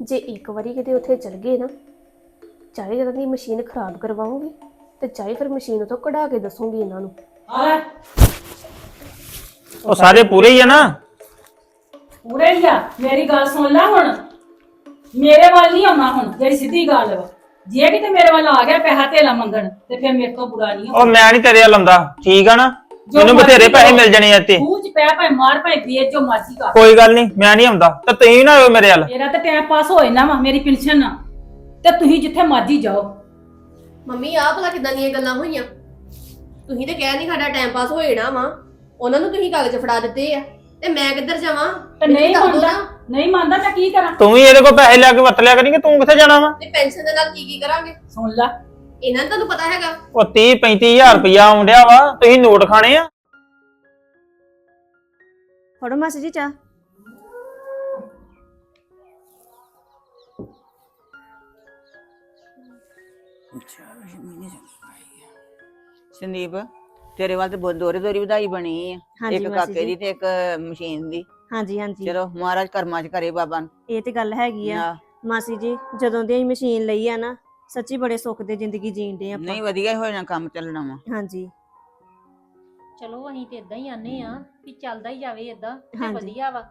ਜੇ ਇੱਕ ਵਾਰੀ ਕਿਤੇ ਉੱਥੇ ਚਲ ਗਏ ਨਾ ਚਾਹੇ ਜਦੋਂ ਦੀ ਮਸ਼ੀਨ ਖਰਾਬ ਕਰਵਾਉਂਗੀ ਤੇ ਚਾਹੇ ਫਿਰ ਮਸ਼ੀਨ ਤੋਂ ਕਢਾ ਕੇ ਦੱਸੂਗੀ ਇਹਨਾਂ ਨੂੰ। ਉਹ ਸਾਰੇ ਪੂਰੇ ਹੀ ਆ ਨਾ? ਪੂਰੇ ਹੀ ਆ। ਮੇਰੀ ਗੱਲ ਸੁਣ ਲੈ ਹੁਣ। ਮੇਰੇ ਵੱਲ ਨਹੀਂ ਆਉਣਾ ਹੁਣ ਜਿਹੜੀ ਸਿੱਧੀ ਗੱਲ ਵਾ। ਜੇ ਕਿਤੇ ਮੇਰੇ ਵੱਲ ਆ ਗਿਆ ਪੈਸਾ ਧੇਲਾ ਮੰਗਣ ਤੇ ਫਿਰ ਮੇਰੇ ਤੋਂ ਬੁਰਾ ਨਹੀਂ ਉਹ ਮੈਂ ਨਹੀਂ ਤੇਰੇ ਵੱਲ ਆਉਂਦਾ। ਠੀਕ ਆ ਨਾ? ਮੈਨੂੰ ਬਥੇਰੇ ਪੈਸੇ। ਮਿਲ ਜਾਣੇ ਆ ਇੱਥੇ। ਖੂਹ ਚ ਪੈ ਭਾਵੇਂ ਮਾਰ ਭਾਵੇਂ ਵੇਚ ਜੋ ਮਰਜ਼ੀ ਕਰ। ਕੋਈ ਗੱਲ ਨਹੀਂ ਮੈਂ ਨਹੀਂ ਆਉਂਦਾ। ਤਾਂ ਤੁਸੀਂ ਨਾ ਆਇਓ ਮੇਰੇ ਵੱਲ। ਮੇਰਾ ਤਾਂ ਟਾਈਮ ਪਾਸ ਹੋਏ ਨਾ ਵਾ ਮੇਰੀ ਪੈਨਸ਼ਨ ਨਾ ਤੇ ਤੁਸੀਂ ਜਿੱਥੇ ਮਰਜ਼ੀ ਜਾਓ। ਮੰਮੀ ਆਹ ਭਲਾ ਕਿਦਾਂ ਦੀਆਂ ਗੱਲਾਂ ਹੋਈਆਂ? ਤੁਸੀਂ ਤੇ ਕਹਿ ਨਹੀਂ ਸਾਡਾ ਟਾਈਮ ਪਾਸ ਹੋ ਜਾਣਾ ਵਾ। ਉਹਨਾਂ ਨੂੰ ਤੁਸੀਂ ਕਾਗਜ਼ ਫੜਾ ਦਿੱਤੇ ਆ। ਤੇ ਮੈਂ ਕਿੱਧਰ ਜਾਵਾਂ? ਤੇ ਮੈਨੂੰ ਨਹੀਂ ਦੱਸ ਦਿਓ ਮੰਨਦਾ ਨਾ। ਨਹੀਂ ਮੰਨਦਾ ਤਾਂ ਕੀ ਕਰਾਂ? ਤੂੰ ਵੀ ਇਹਦੇ ਕੋਲ ਪੈਸੇ ਲੈ ਕੇ ਵਰਤ ਲਿਆ ਕਰੀਂਗੇ ਤੂੰ ਕਿੱਥੇ ਜਾਣਾ ਵਾ? ਤੇ ਪੈਨਸ਼ਨ ਦੇ ਨਾਲ ਕੀ ਕੀ ਕਰਾਂਗੇ? ਸੁਣ ਲੈ ਇਹਨਾਂ ਨੂੰ ਤੁਹਾਨੂੰ ਪਤਾ ਹੈਗਾ? ਉਹ 30 35000 ਰੁਪਇਆ ਆਉਂਦਿਆ ਵਾ ਤੁਸੀਂ ਨੋਟ ਖਾਣੇ ਆ। ਫੜੋ ਮਾਸੀ ਜੀ ਚਾਹ। ਸੰਦੀਪ ਤੇਰੇ ਵੱਲ ਤੇ ਬਹੁਤ ਦੋਰੇ ਦੋਰੀ ਵਧਾਈ ਬਣੀ ਆ। ਹਾਂਜੀ ਇੱਕ ਮਾਸੀ ਕਾਕੇ ਜੀ। ਦੀ ਤੇ ਇੱਕ ਮਸ਼ੀਨ ਦੀ। ਹਾਂਜੀ ਹਾਂਜੀ। ਚਲੋ ਮਹਾਰਾਜ ਕਰਮਾਂ ਚ ਕਰੇ ਬਾਬਾ। ਇਹ ਤੇ ਗੱਲ ਹੈਗੀ ਆ। ਮਾਸੀ ਜੀ ਜਦੋਂ ਦੀ ਅਸੀਂ ਮਸ਼ੀਨ ਲਈ ਆ ਨਾ ਸੱਚੀ ਬੜੇ ਸੁੱਖ ਦੇ ਜ਼ਿੰਦਗੀ ਜੀਂਦੇ ਆਪਾਂ। ਨਹੀਂ ਵਧੀਆ ਹੀ ਹੋ ਜਾਣਾ ਕੰਮ ਚੱਲਣਾ ਵਾ। ਹਾਂਜੀ। ਚਲੋ ਅਸੀਂ ਤੇ ਇਦਾਂ ਹੀ ਆਨੇ ਆ ਵੀ ਚੱਲਦਾ ਹੀ ਜਾਵੇ ਇਦਾਂ ਤੇ ਹਾਂਜੀ। ਵਧੀਆ ਵਾ।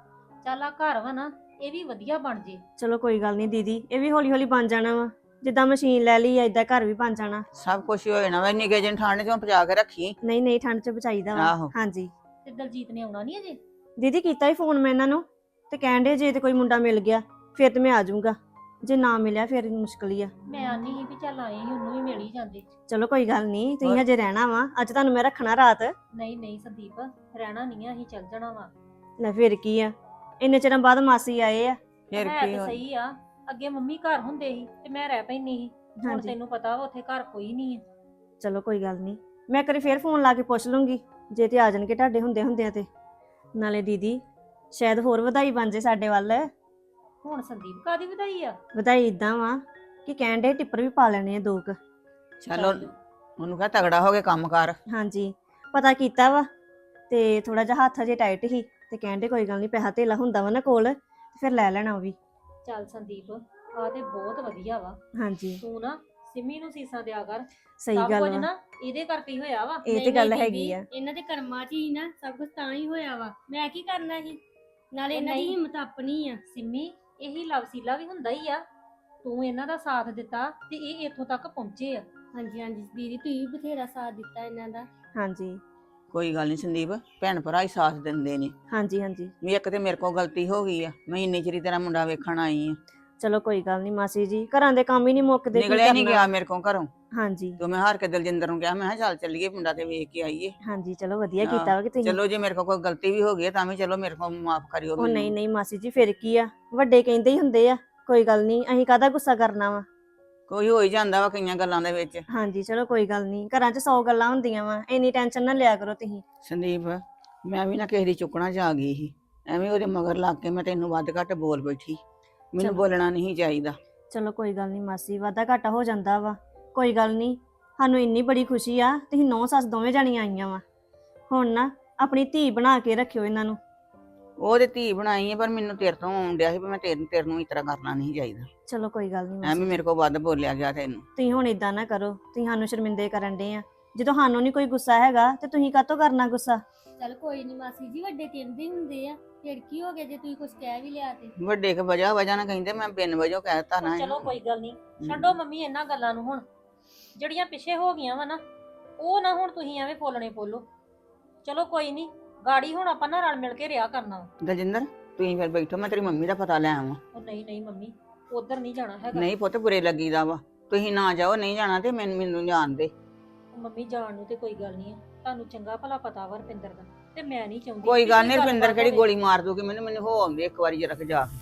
ਚੱਲ ਆ ਘਰ ਵਾ ਨਾ ਇਹ ਵੀ ਵਧੀਆ ਬਣ ਜੇ। ਚਲੋ ਕੋਈ ਗੱਲ ਨਹੀਂ ਦੀਦੀ ਇਹ ਵੀ ਹੌਲੀ ਹੌਲੀ ਬਣ ਜਾਣਾ ਵਾ। ਜਿੱਦਾਂ ਮਸ਼ੀਨ ਲੈ ਲਈ ਏਦਾਂ ਘਰ ਵੀ ਬਣ ਜਾਣਾ। ਸਭ ਕੁਝ ਹੋ ਜਾਣਾ ਵਾ ਨਿੱਕੇ ਜਿਹੇ ਠਾਣੇ ਚੋਂ ਪਜਾ ਕੇ ਰੱਖੀ। ਨਹੀਂ ਨਹੀਂ ਠੰਡ ਚ ਬਚਾਈਦਾ ਵਾ। ਹਾਂਜੀ। ਤੇ ਦਲਜੀਤ ਨੇ ਆਉਣਾ ਨਹੀਂ ਅਜੇ? ਦੀਦੀ ਕੀਤਾ ਹੀ ਫੋਨ ਮੈਂ ਇਹਨਾਂ ਨੂੰ ਤੇ ਕਹਿਣ ਦੇ ਜੇ ਤੇ ਕੋਈ ਮੁੰਡਾ ਮਿਲ ਗਿਆ ਫਿਰ ਤੇ ਮੈਂ ਆ ਜਾਊਂਗਾ। ਜੇ ਨਾ ਮਿਲਿਆ ਫਿਰ ਮੁਸ਼ਕਲ ਹੀ ਆ। ਮੈਂ ਆਨੀ ਸੀ ਵੀ ਚੱਲ ਆਏ ਸੀ ਉਹਨੂੰ ਵੀ ਮਿਲ ਹੀ ਜਾਂਦੇ। ਚਲੋ ਕੋਈ ਗੱਲ ਨਹੀਂ ਤੁਸੀਂ? ਹਜੇ ਰਹਿਣਾ ਵਾ ਅੱਜ ਤੁਹਾਨੂੰ ਮੈਂ ਰੱਖਣਾ ਰਾਤ। ਨਹੀਂ ਨਹੀਂ ਸੰਦੀਪ ਰਹਿਣਾ ਨਹੀਂ ਆ ਅਸੀਂ ਚੱਲ ਜਾਣਾ ਵਾ। ਲੈ ਫਿਰ ਕੀ ਆ ਇੰਨੇ ਚਿਰਾਂ ਬਾਅਦ ਮਾਸੀ ਆਏ ਆ। ਫਿਰ ਹੈ ਕੀ ਤੇ ਸਹੀ ਆ ਅੱਗੇ ਮੰਮੀ ਘਰ ਹੁੰਦੇ ਸੀ ਤੇ ਮੈਂ ਰਹਿ ਪੈਂਦੀ ਸੀ। ਹੁਣ ਹਾਂਜੀ। ਤੈਨੂੰ ਪਤਾ ਵਾ ਉੱਥੇ ਘਰ ਕੋਈ ਨਹੀਂ ਹੈ ਚਲੋ ਕੋਈ ਗੱਲ ਨਹੀਂ ਮੈਂ ਕਰੀ ਫੇਰ ਫੋਨ ਲਾ ਕੇ ਪੁੱਛ ਲੂੰਗੀ ਜੇ ਤੇ ਆ ਜਾਣਗੇ ਤੁਹਾਡੇ ਹੁੰਦੇ ਹੁੰਦੇ ਆ ਤੇ। ਨਾਲੇ ਦੀਦੀ ਸ਼ਾਇਦ ਹੋਰ ਵਧਾਈ ਬਣ ਜੇ ਸਾਡੇ ਵੱਲ। ਹੁਣ ਸੰਦੀਪ ਕਾਦੀ ਵਧਾਈ ਆ? ਵਧਾਈ ਇਦਾਂ ਵਾ ਕਿ ਕਹਿਣ ਦੇ ਟਿੱਪਰ ਵੀ ਪਾ ਲੈਣੇ ਆ ਦੋ ਕੁ। ਚਲੋ ਉਹਨੂੰ ਕਹ ਤਗੜਾ ਹੋ ਕੇ ਕੰਮ ਕਰ। ਹਾਂਜੀ ਪਤਾ ਕੀਤਾ ਵਾ ਤੇ ਥੋੜਾ ਜਿਹਾ ਹੱਥ ਜੇ ਟਾਈਟ ਹੀ ਤੇ ਕਹਿੰਦੇ ਕੋਈ ਗੱਲ ਨਹੀਂ ਪੈਸਾ ਧੇਲਾ ਹੁੰਦਾ ਵਾ ਨਾ ਕੋਲ ਤੇ ਫਿਰ ਲੈ ਲੈਣਾ ਉਹ ਵੀ। ਚੱਲ ਸੰਦੀਪ ਆ ਤੇ ਬਹੁਤ ਵਧੀਆ ਵਾ। ਹਾਂਜੀ। ਤੂੰ ਨਾ ਸਿੰਮੀ ਨੂੰ ਸੀਸਾਂ ਦਿਆ ਕਰ। ਸਹੀ ਸਭ ਗੱਲ ਵਾ। ਨਾ ਇਹਦੇ ਕਰਕੇ ਹੀ ਹੋਇਆ ਵਾ। ਇਹ ਤੇ ਨਹੀਂ, ਗੱਲ ਨਹੀਂ ਹੈਗੀ ਬੀਬੀ, ਆ। ਇਹਨਾਂ ਦੇ ਕਰਮਾਂ 'ਚ ਹੀ ਨਾ ਸਭ ਕੁਝ ਤਾਂ ਹੀ ਹੋਇਆ ਵਾ। ਮੈਂ ਕੀ ਕਰਨਾ ਸੀ? ਨਾਲੇ ਉਹ ਇਹਨਾਂ ਦੀ ਨਹੀਂ। ਹਿੰਮਤ ਆਪਣੀ ਆ ਸਿੰਮੀ। ਇਹੀ ਲਵਸੀਲਾ ਵੀ ਹੁੰਦਾ ਹੀ ਆ। ਤੂੰ ਇਹਨਾਂ ਦਾ ਸਾਥ ਦਿੱਤਾ ਤੇ ਇਹ ਇੱਥੋਂ ਤੱਕ ਪਹੁੰਚੇ ਆ। ਹਾਂਜੀ ਹਾਂਜੀ ਦੀਦੀ ਤੁਸੀਂ ਵੀ ਬਥੇਰਾ ਸਾਥ ਦਿੱਤਾ ਇਹਨਾਂ ਦਾ। ਹਾਂਜੀ। ਕੋਈ ਗੱਲ ਨਹੀਂ ਸੰਦੀਪ ਭੈਣ ਭਰਾ ਹੀ ਸਾਥ ਦਿੰਦੇ ਨੇ। ਹਾਂਜੀ ਹਾਂਜੀ। ਵੀ ਇੱਕ ਤੇ ਮੇਰੇ ਕੋਲ ਗਲਤੀ ਹੋ ਗਈ ਆ ਮੈਂ ਇੰਨੀ ਚਿਰੀ ਤੇਰਾ ਮੁੰਡਾ ਵੇਖਣ ਆਈ ਆ। ਚਲੋ ਕੋਈ ਗੱਲ ਨਹੀਂ ਮਾਸੀ ਜੀ ਘਰਾਂ ਦੇ ਕੰਮ ਹੀ ਨਹੀਂ ਮੁੱਕਦੇ ਕੀ ਨਿਕਲਿਆ ਨਹੀਂ ਕਰਨਾ। ਗਿਆ ਮੇਰੇ ਕੋਲ ਘਰੋਂ। ਹਾਂਜੀ। ਤੇ ਮੈਂ ਹਾਰ ਕੇ ਦਲਜਿੰਦਰ ਨੂੰ ਕਿਹਾ ਮੈਂ ਕਿਹਾ ਚੱਲ ਚੱਲੀਏ ਮੁੰਡਾ ਤੇ ਵੇਖ ਕੇ ਆਈਏ। ਹਾਂਜੀ ਚਲੋ ਵਧੀਆ ਕੀਤਾ ਵਾ ਕਿ ਤੁਸੀਂ। ਚਲੋ ਜੇ ਮੇਰੇ ਕੋਲ ਕੋਈ ਗਲਤੀ ਵੀ ਹੋ ਗਈ ਹੈ ਤਾਂ ਵੀ ਚਲੋ ਮੇਰੇ ਕੋਲ ਮਾਫ ਕਰਿਓ ਉਹ ਨਹੀਂ ਨਹੀਂ ਮਾਸੀ ਜੀ ਫਿਰ ਕੀ ਆ? ਵੱਡੇ ਕਹਿੰਦੇ ਹੀ ਹੁੰਦੇ ਆ ਕੋਈ ਗੱਲ ਨਹੀਂ ਅਸੀਂ ਕਾਹਦਾ ਗੁੱਸਾ ਕਰਨਾ ਵਾ? ਕੋਈ ਹੋ ਹੀ ਜਾਂਦਾ ਵਾ ਕਈਆਂ ਗੱਲਾਂ ਦੇ ਵਿੱਚ। ਹਾਂਜੀ ਚਲੋ ਕੋਈ ਗੱਲ ਨਹੀਂ ਘਰਾਂ 'ਚ 100 ਗੱਲਾਂ ਹੁੰਦੀਆਂ ਵਾ ਇੰਨੀ ਟੈਨਸ਼ਨ ਨਾ ਲਿਆ ਕਰੋ ਤੁਸੀਂ। ਸੰਦੀਪ ਮੈਂ ਵੀ ਨਾ ਕਿਸੇ ਦੀ ਚੁੱਕਣਾ ਆ ਗਈ ਸੀ। ਐਵੇਂ ਉਹਦੇ ਮਗਰ ਲੱਗ ਕੇ ਮੈਂ ਤੈਨੂੰ ਵੱਧ ਘੱਟ ਬੋਲ ਬੈਠੀ। ਮੈਨੂੰ। ਬੋਲਣਾ ਨਹੀਂ ਚਾਹੀਦਾ। ਚਲੋ ਕੋਈ ਗੱਲ ਨਹੀਂ ਮਾਸੀ ਵਾਧਾ ਘਾਟਾ ਹੋ ਜਾਂਦਾ ਵਾ। ਕੋਈ ਗੱਲ ਨਹੀਂ ਸਾਨੂੰ ਇੰਨੀ ਬੜੀ ਖੁਸ਼ੀ ਆ ਤੁਸੀਂ ਨੌ ਸੱਸ ਦੋਵੇਂ ਜਾਣੀਆਂ ਆਈਆਂ ਵਾ। ਹੁਣ ਨਾ ਆਪਣੀ ਧੀ ਬਣਾ ਕੇ ਰੱਖਿਓ ਇਹਨਾਂ ਨੂੰ। ਉਹ ਤੇ ਧੀ ਬਣਾਈ ਹੈ ਪਰ ਮੈਨੂੰ ਤੇਰੇ ਤੋਂ ਆਉਣ ਡਿਆ ਸੀ ਵੀ ਮੈਂ ਤੇਰੇ ਤੇਰੇ ਨੂੰ ਇਸ ਤਰ੍ਹਾਂ ਕਰਨਾ ਨਹੀਂ ਚਾਹੀਦਾ। ਚਲੋ ਕੋਈ ਗੱਲ ਨਹੀਂ ਐਵੇਂ ਮੇਰੇ ਕੋਲ ਵੱਧ ਬੋਲਿਆ ਗਿਆ ਤੈਨੂੰ। ਤੁਸੀਂ ਹੁਣ ਇਦਾਂ ਨਾ ਕਰੋ ਤੁਸੀਂ ਸਾਨੂੰ ਸ਼ਰਮਿੰਦੇ ਕਰਨ ਦੇ ਆ। ਜਦੋਂ ਸਾਨੂੰ ਨਹੀਂ ਕੋਈ ਗੁੱਸਾ ਹੈਗਾ ਤੇ ਤੁਸੀਂ ਕਾਹਤੋਂ ਕਰਨਾ ਗੁੱਸਾ? ਚਲ ਕੋਈ ਨਹੀਂ ਮਾਸੀ ਜੀ ਵੱਡੇ ਕਹਿੰਦੇ ਹੀ ਹੁੰਦੇ ਆ ਫਿਰ ਕੀ ਹੋ ਗਿਆ ਜੇ ਤੁਸੀਂ ਕੁਝ ਕਹਿ ਵੀ ਲਿਆ ਤੇ? ਵੱਡੇ ਕੇ ਵਜ੍ਹਾ ਵਜ੍ਹਾ ਨਾ ਕਹਿੰਦੇ ਮੈਂ ਬਿਨ ਵਜੋਂ ਕਹਿਤਾ ਨਾ ਚਲੋ ਕੋਈ ਗੱਲ ਨਹੀਂ ਛੱਡੋ ਮੰਮੀ ਇਹਨਾਂ ਗੱਲਾਂ ਨੂੰ ਹੁਣ। ਜਿਹੜੀਆਂ ਪਿੱਛੇ ਹੋ ਗਈਆਂ ਵਾ ਨਾ ਉਹ ਨਾ ਹੁਣ ਤੁਸੀਂ ਐਵੇਂ ਫੋਲਣੇ ਫੋਲੋ। ਚਲੋ ਕੋਈ ਨਹੀਂ ਗਾੜੀ ਹੁਣ ਆਪਾਂ ਨਾ ਰਲ ਮਿਲ ਕੇ ਰਿਆ ਕਰਨਾ ਵਾ। ਦਲਜਿੰਦਰ ਤੁਸੀਂ ਫਿਰ ਬੈਠੋ ਮੈਂ ਤੇਰੀ ਮੰਮੀ ਦਾ ਪਤਾ ਲੈ ਆਵਾਂ। ਉਹ ਨਹੀਂ ਨਹੀਂ ਮੰਮੀ ਉਧਰ ਨਹੀਂ ਜਾਣਾ ਹੈਗਾ। ਨਹੀਂ ਪੁੱਤ ਬੁਰੇ ਲੱਗੀਦਾ ਵਾ। ਤੁਸੀਂ ਨਾ ਜਾਓ ਨਹੀਂ ਜਾਣਾ ਤੇ ਮੈਨੂੰ ਮੈਨੂੰ ਜਾਣ ਦੇ। ਮੰਮੀ ਜਾਣ ਨੂੰ ਤੇ ਕੋਈ ਗੱਲ ਨਹੀਂ ਹੈ ਤੁਹਾਨੂੰ ਚੰਗਾ ਭਲਾ ਪਤਾ ਵਾ ਰਪਿੰਦਰ ਦਾ ਤੇ ਮੈਂ ਨਹੀਂ ਚਾਹੁੰਦੀ ਕੋਈ ਗੱਲ ਨਹੀਂ ਰਵਿੰਦਰ ਕਿਹੜੀ। ਗੋਲੀ ਮਾਰ ਦੂਗੀ ਮੈਨੂੰ ਮੈਨੂੰ ਹੋ ਆਉਂਦੇ ਇੱਕ ਵਾਰੀ ਜਰਾ ਜਾ ਕੇ।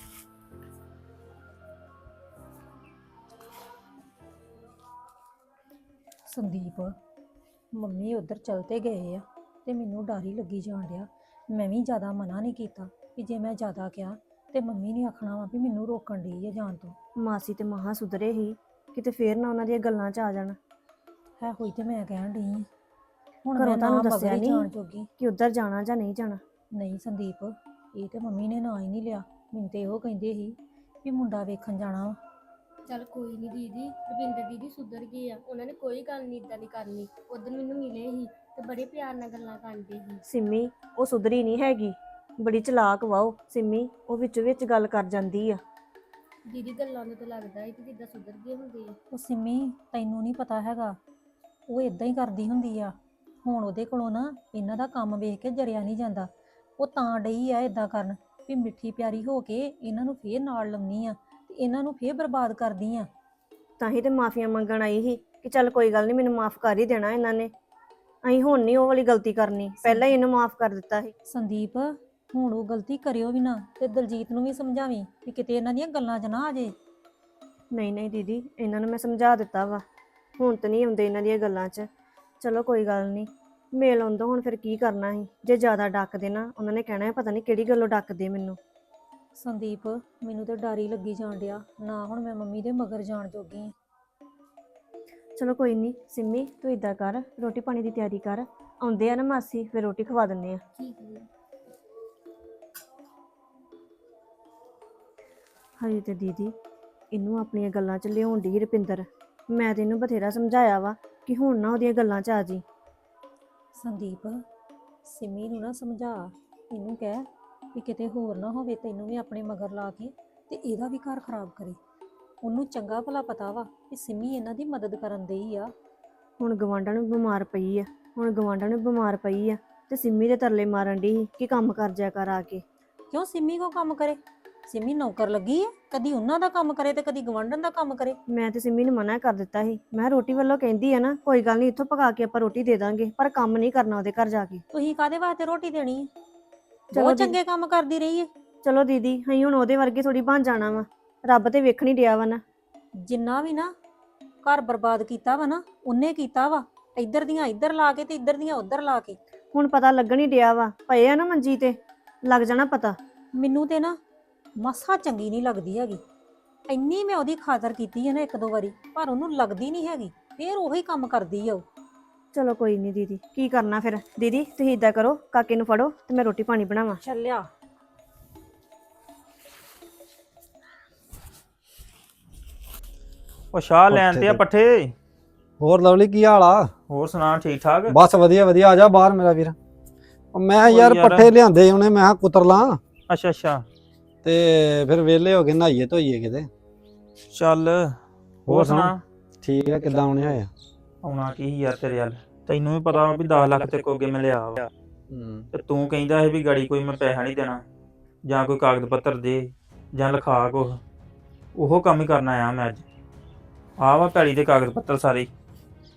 ਸੰਦੀਪ ਮੰਮੀ ਉਧਰ ਚਲਤੇ ਗਏ ਆ ਤੇ ਮੈਨੂੰ ਡਰ ਹੀ ਲੱਗੀ ਜਾਣ ਡਿਆ ਮੈਂ ਵੀ ਜ਼ਿਆਦਾ ਮਨਾ ਨਹੀਂ ਕੀਤਾ ਕਿ ਜੇ ਮੈਂ ਜ਼ਿਆਦਾ ਕਿਹਾ ਤੇ ਮੰਮੀ ਨੇ ਆਖਣਾ ਵਾ ਵੀ ਮੈਨੂੰ ਰੋਕਣ ਡਈ ਆ ਜਾਣ ਤੋਂ ਮਾਸੀ ਤੇ ਮਹਾ ਸੁਧਰੇ ਹੀ ਕਿਤੇ ਫੇਰ ਨਾ ਉਹਨਾਂ ਦੀਆਂ ਗੱਲਾਂ 'ਚ ਆ ਜਾਣ ਹੈ ਹੋਈ ਤੇ ਮੈਂ ਕਹਿਣ ਡਈ ਆ। ਹੁਣ ਘਰੋਂ ਮੈਂ ਤੁਹਾਨੂੰ ਨਾ ਦੱਸਿਆ ਬਗੜੀ ਨੀ? ਜਾਣ ਜੋਗੀ। ਕਿ ਉੱਧਰ ਜਾਣਾ ਜਾਂ ਨਹੀਂ ਜਾਣਾ? ਨਹੀਂ ਸੰਦੀਪ ਇਹ ਤੇ ਮੰਮੀ ਨੇ ਨਾ ਹੀ ਨਹੀਂ ਲਿਆ। ਮੈਨੂੰ ਤੇ ਇਹੋ ਕਹਿੰਦੇ ਸੀ ਵੀ ਮੁੰਡਾ ਵੇਖਣ ਜਾਣਾ ਵਾ। ਚੱਲ ਕੋਈ ਨਹੀਂ ਦੀਦੀ ਰਵਿੰਦਰ ਦੀਦੀ ਸੁਧਰ ਗਏ ਆ। ਉਹਨਾਂ ਨੇ ਕੋਈ ਗੱਲ ਨਹੀਂ ਇਦਾਂ ਦੀ ਕਰਨੀ। ਉਦੋਂ ਮੈਨੂੰ ਮਿਲੇ ਸੀ ਤੇ ਬੜੇ ਪਿਆਰ ਨਾਲ ਗੱਲਾਂ ਕਰਦੇ ਸੀ। ਸਿੰਮੀ ਉਹ ਸੁਧਰੀ ਨਹੀਂ ਹੈਗੀ। ਬੜੀ ਚਲਾਕ ਵਾ ਉਹ। ਸਿੰਮੀ ਉਹ ਵਿੱਚ ਵਿੱਚ ਗੱਲ ਕਰ ਜਾਂਦੀ ਆ। ਦੀਦੀ ਗੱਲਾਂ ਤੋਂ ਤਾਂ ਲੱਗਦਾ ਹੈ ਕਿ ਜਿੱਦਾਂ ਸੁਧਰ ਗਏ ਹੁੰਦੇ ਆ। ਉਹ ਸਿੰਮੀ ਤੈਨੂੰ ਨਹੀਂ ਪਤਾ ਹੈਗਾ ਉਹ ਇਦਾਂ ਹੀ ਕਰਦੀ ਹੁੰਦੀ ਆ। ਹੁਣ ਉਹਦੇ ਕੋਲੋਂ ਨਾ ਇਹਨਾਂ ਦਾ ਕੰਮ ਵੇਖ ਕੇ ਜਰਿਆ ਨਹੀਂ ਜਾਂਦਾ। ਉਹ ਤਾਂ ਡਈ ਆ ਇਦਾਂ ਕਰਨ ਵੀ ਮਿੱਠੀ ਪਿਆਰੀ ਹੋ ਕੇ ਇਹਨਾਂ ਨੂੰ ਫੇਰ ਨਾਲ ਲਾਉਣੀ ਆ ਤੇ ਇਹਨਾਂ ਨੂੰ ਫੇਰ ਬਰਬਾਦ ਕਰਦੀ ਆ। ਤਾਂ ਹੀ ਤੇ ਮਾਫੀਆਂ ਮੰਗਣ ਆਈ ਸੀ ਕਿ ਚੱਲ ਕੋਈ ਗੱਲ ਨਹੀਂ ਮੈਨੂੰ ਮਾਫ ਕਰ ਹੀ ਦੇਣਾ ਇਹਨਾਂ ਨੇ। ਅਸੀਂ ਹੁਣ ਨਹੀਂ ਉਹ ਵਾਲੀ ਗਲਤੀ ਕਰਨੀ ਪਹਿਲਾਂ ਹੀ ਇਹਨੂੰ ਮਾਫ ਕਰ ਦਿੱਤਾ ਸੀ। ਸੰਦੀਪ ਹੁਣ ਉਹ ਗਲਤੀ ਕਰਿਓ ਵੀ ਨਾ ਤੇ ਦਲਜੀਤ ਨੂੰ ਵੀ ਸਮਝਾਵੀਂ ਵੀ ਕਿਤੇ ਇਹਨਾਂ ਦੀਆਂ ਗੱਲਾਂ 'ਚ ਨਾ ਆ ਜੇ। ਨਹੀਂ ਨਹੀਂ ਦੀਦੀ ਇਹਨਾਂ ਨੂੰ ਮੈਂ ਸਮਝਾ ਦਿੱਤਾ ਵਾ। ਹੁਣ ਤਾਂ ਨਹੀਂ ਆਉਂਦੇ ਇਹਨਾਂ ਦੀਆਂ ਗੱਲਾਂ 'ਚ। ਚਲੋ ਕੋਈ ਗੱਲ ਨਹੀਂ। ਮੇਲ ਆਉਂਦਾ ਹੁਣ ਫਿਰ ਕੀ ਕਰਨਾ ਸੀ? ਜੇ ਜ਼ਿਆਦਾ ਡੱਕਦੇ ਨਾ ਉਹਨਾਂ ਨੇ ਕਹਿਣਾ ਹੈ ਪਤਾ ਨਹੀਂ ਕਿਹੜੀ ਗੱਲੋਂ ਡੱਕਦੇ ਮੈਨੂੰ। ਸੰਦੀਪ ਮੈਨੂੰ ਤੇ ਡਰ ਹੀ ਲੱਗੀ ਜਾਣ ਡਿਆ। ਨਾ ਹੁਣ ਮੈਂ ਮੰਮੀ ਦੇ ਮਗਰ ਜਾਣ ਜੋਗੀ ਆਂ। ਚਲੋ ਕੋਈ ਨਹੀਂ ਸਿੰਮੀ ਤੂੰ ਇਦਾਂ ਕਰ ਰੋਟੀ ਪਾਣੀ ਦੀ ਤਿਆਰੀ ਕਰ। ਆਉਂਦੇ ਆ ਨਾ ਮਾਸੀ ਫਿਰ ਰੋਟੀ ਖਵਾ ਦਿੰਦੇ ਆ। ਠੀਕ ਹੈ। ਹਜੇ ਤੇ ਦੀਦੀ ਇਹਨੂੰ ਆਪਣੀਆਂ ਗੱਲਾਂ 'ਚ ਲਿਆਉਣ ਦੀ ਰੁਪਿੰਦਰ। ਮੈਂ ਤੇ ਇਹਨੂੰ ਬਥੇਰਾ ਸਮਝਾਇਆ ਵਾ ਕਿ ਹੁਣ ਨਾ ਉਹਦੀਆਂ ਗੱਲਾਂ 'ਚ ਆ ਜੀ। ਸੰਦੀਪ ਸਿਮੀ ਨੂੰ ਨਾ ਸਮਝਾ। ਇਹਨੂੰ ਕਹਿ ਵੀ ਕਿਤੇ ਹੋਰ ਨਾ ਹੋਵੇ ਤੈਨੂੰ ਵੀ ਆਪਣੇ ਮਗਰ ਲਾ ਕੇ ਤੇ ਇਹਦਾ ਵੀ ਘਰ ਖਰਾਬ ਕਰੇ। ਉਹਨੂੰ ਚੰਗਾ ਭਲਾ ਪਤਾ ਵਾ ਕਿ ਸਿਮੀ ਇਹਨਾਂ ਦੀ ਮਦਦ ਕਰਨ ਦੇਈ ਆ। ਹੁਣ ਗਵਾਂਢਾਂ ਨੂੰ ਬਿਮਾਰ ਪਈ ਆ ਹੁਣ ਗਵਾਂਢਾਂ ਨੂੰ ਬਿਮਾਰ ਪਈ ਆ ਤੇ ਸਿੰਮੀ ਦੇ ਤਰਲੇ ਮਾਰਨ ਦੀ ਕਿ ਕੰਮ ਕਰ ਜਾ ਕਰ ਆ ਕੇ। ਕਿਉਂ ਸਿਮੀ ਕੋ ਕੰਮ ਕਰੇ? ਸਿਮੀ ਨੌਕਰ ਲੱਗੀ ਹੈ ਕਦੀ ਉਹਨਾਂ ਦਾ ਕੰਮ ਕਰੇ ਤੇ ਕਦੀ ਗਵੰਡਨ ਦਾ ਕੰਮ ਕਰੇ? ਮੈਂ ਤੇ ਸਿੰਮੀ ਨੂੰ ਮਨਾ ਕਰ ਦਿੱਤਾ ਸੀ। ਮੈਂ ਰੋਟੀ ਵੱਲੋਂ ਕਹਿੰਦੀ ਆ ਨਾ ਕੋਈ ਗੱਲ ਨਹੀਂ ਇੱਥੋਂ ਪਕਾ ਕੇ ਆਪਾਂ ਰੋਟੀ ਦੇ ਦਾਂਗੇ ਪਰ ਕੰਮ ਨਹੀਂ ਕਰਨਾ ਉਹਦੇ ਘਰ ਜਾ ਕੇ। ਤੁਸੀਂ ਕਾਦੇ ਵਾਸਤੇ ਰੋਟੀ ਦੇਣੀ ਹੈ ਚਲੋ ਬਹੁਤ ਚੰਗੇ ਕੰਮ ਕਰਦੀ ਰਹੀ ਹੈ ਚਲੋ ਦੀਦੀ ਅਸੀਂ ਹੁਣ ਉਹਦੇ ਵਰਗੇ ਥੋੜੀ ਬਣ ਜਾਣਾ ਵਾ। ਰੱਬ ਤੇ ਵੇਖਣ ਹੀ ਡਿਆ ਵਾ ਨਾ। ਜਿੰਨਾ ਵੀ ਨਾ ਘਰ ਬਰਬਾਦ ਕੀਤਾ ਵਾ ਨਾ ਉਹਨੇ ਕੀਤਾ ਵਾ। ਇੱਧਰ ਦੀਆਂ ਇੱਧਰ ਲਾ ਕੇ ਤੇ ਇੱਧਰ ਦੀਆਂ ਉੱਧਰ ਲਾ ਕੇ। ਹੁਣ ਪਤਾ ਲੱਗਣ ਹੀ ਡਿਆ ਵਾ। ਪਏ ਆ ਨਾ ਮੰਜੀ ਤੇ। ਲੱਗ ਜਾਣਾ ਪਤਾ। ਮੈਨੂੰ ਤੇ ਨਾ ਮਸਾ ਚੰਗੀ ਨਹੀਂ ਲੱਗਦੀ ਹੈਗੀ। ਇੰਨੀ ਮੈਂ ਉਹਦੀ ਖਾਤਰ ਕੀਤੀ ਹੈ ਨਾ ਇੱਕ ਦੋ ਵਾਰੀ ਪਰ ਉਹਨੂੰ ਲੱਗਦੀ ਨਹੀਂ ਹੈਗੀ। ਫੇਰ ਉਹੀ ਕੰਮ ਕਰਦੀ ਆ ਉਹ। ਚਲੋ ਕੋਈ ਨਹੀਂ ਦੀਦੀ ਕੀ ਕਰਨਾ ਫਿਰ? ਦੀਦੀ ਤੁਸੀਂ ਇਦਾਂ ਕਰੋ ਕਾਕੇ ਨੂੰ ਫੜੋ ਤੇ ਮੈਂ ਰੋਟੀ ਪਾਣੀ ਬਣਾਵਾਂ। ਚੱਲਿਆ। ਉਹ ਸ਼ਾਹ ਲੈਣ ਤੇ ਆ ਪੱਠੇ? ਹੋਰ ਲਵਲੀ ਕੀ ਹਾਲ ਆ? ਹੋਰ ਸੁਣਾ ਠੀਕ ਠਾਕ? ਬਸ ਵਧੀਆ ਵਧੀਆ ਆ ਜਾ ਬਾਹਰ ਮੇਰਾ ਵੀਰ। ਉਹ ਮੈਂ ਯਾਰ- ਪੱਠੇ ਲਿਆਂਦੇ ਉਹਨੇ ਮੈਂ ਕਿਹਾ ਕੁਤਰ ਲਾਂ। ਅੱਛਾ ਅੱਛਾ। ਤੇ ਫਿਰ ਵਿਹਲੇ ਹੋ ਕੇ ਨਹਾਈਏ ਧੋਈਏ ਕਿਤੇ। ਚੱਲ ਹੋਰ ਸੁਣਾ? ਠੀਕ ਆ ਕਿੱਦਾਂ ਆਉਣੇ ਹੋਇਆ ਆਉਣਾ ਕੀ ਯਾਰ ਤੇਰੇ ਵੱਲ? ਤੈਨੂੰ ਵੀ ਪਤਾ ਵਾ ਵੀ 10 ਲੱਖ ਤੇ ਕੋਗੇ ਮੈਂ ਲਿਆ ਵਾ। ਹੂੰ। ਤੇ ਤੂੰ ਕਹਿੰਦਾ ਸੀ ਵੀ ਗਾੜੀ ਕੋਈ ਮੈਂ ਪੈਸਾ ਨਹੀਂ ਦੇਣਾ ਜਾਂ ਕੋਈ ਕਾਗਜ਼ ਪੱਤਰ ਦੇ ਜਾਂ ਲਿਖਾ ਕੁਛ। ਉਹ ਕੰਮ ਹੀ ਕਰਨਾ ਆਇਆ ਮੈਂ ਅੱਜ। ਆ ਵਾ ਪੈਲੀ ਦੇ ਕਾਗਜ਼ ਪੱਤਰ ਸਾਰੇ।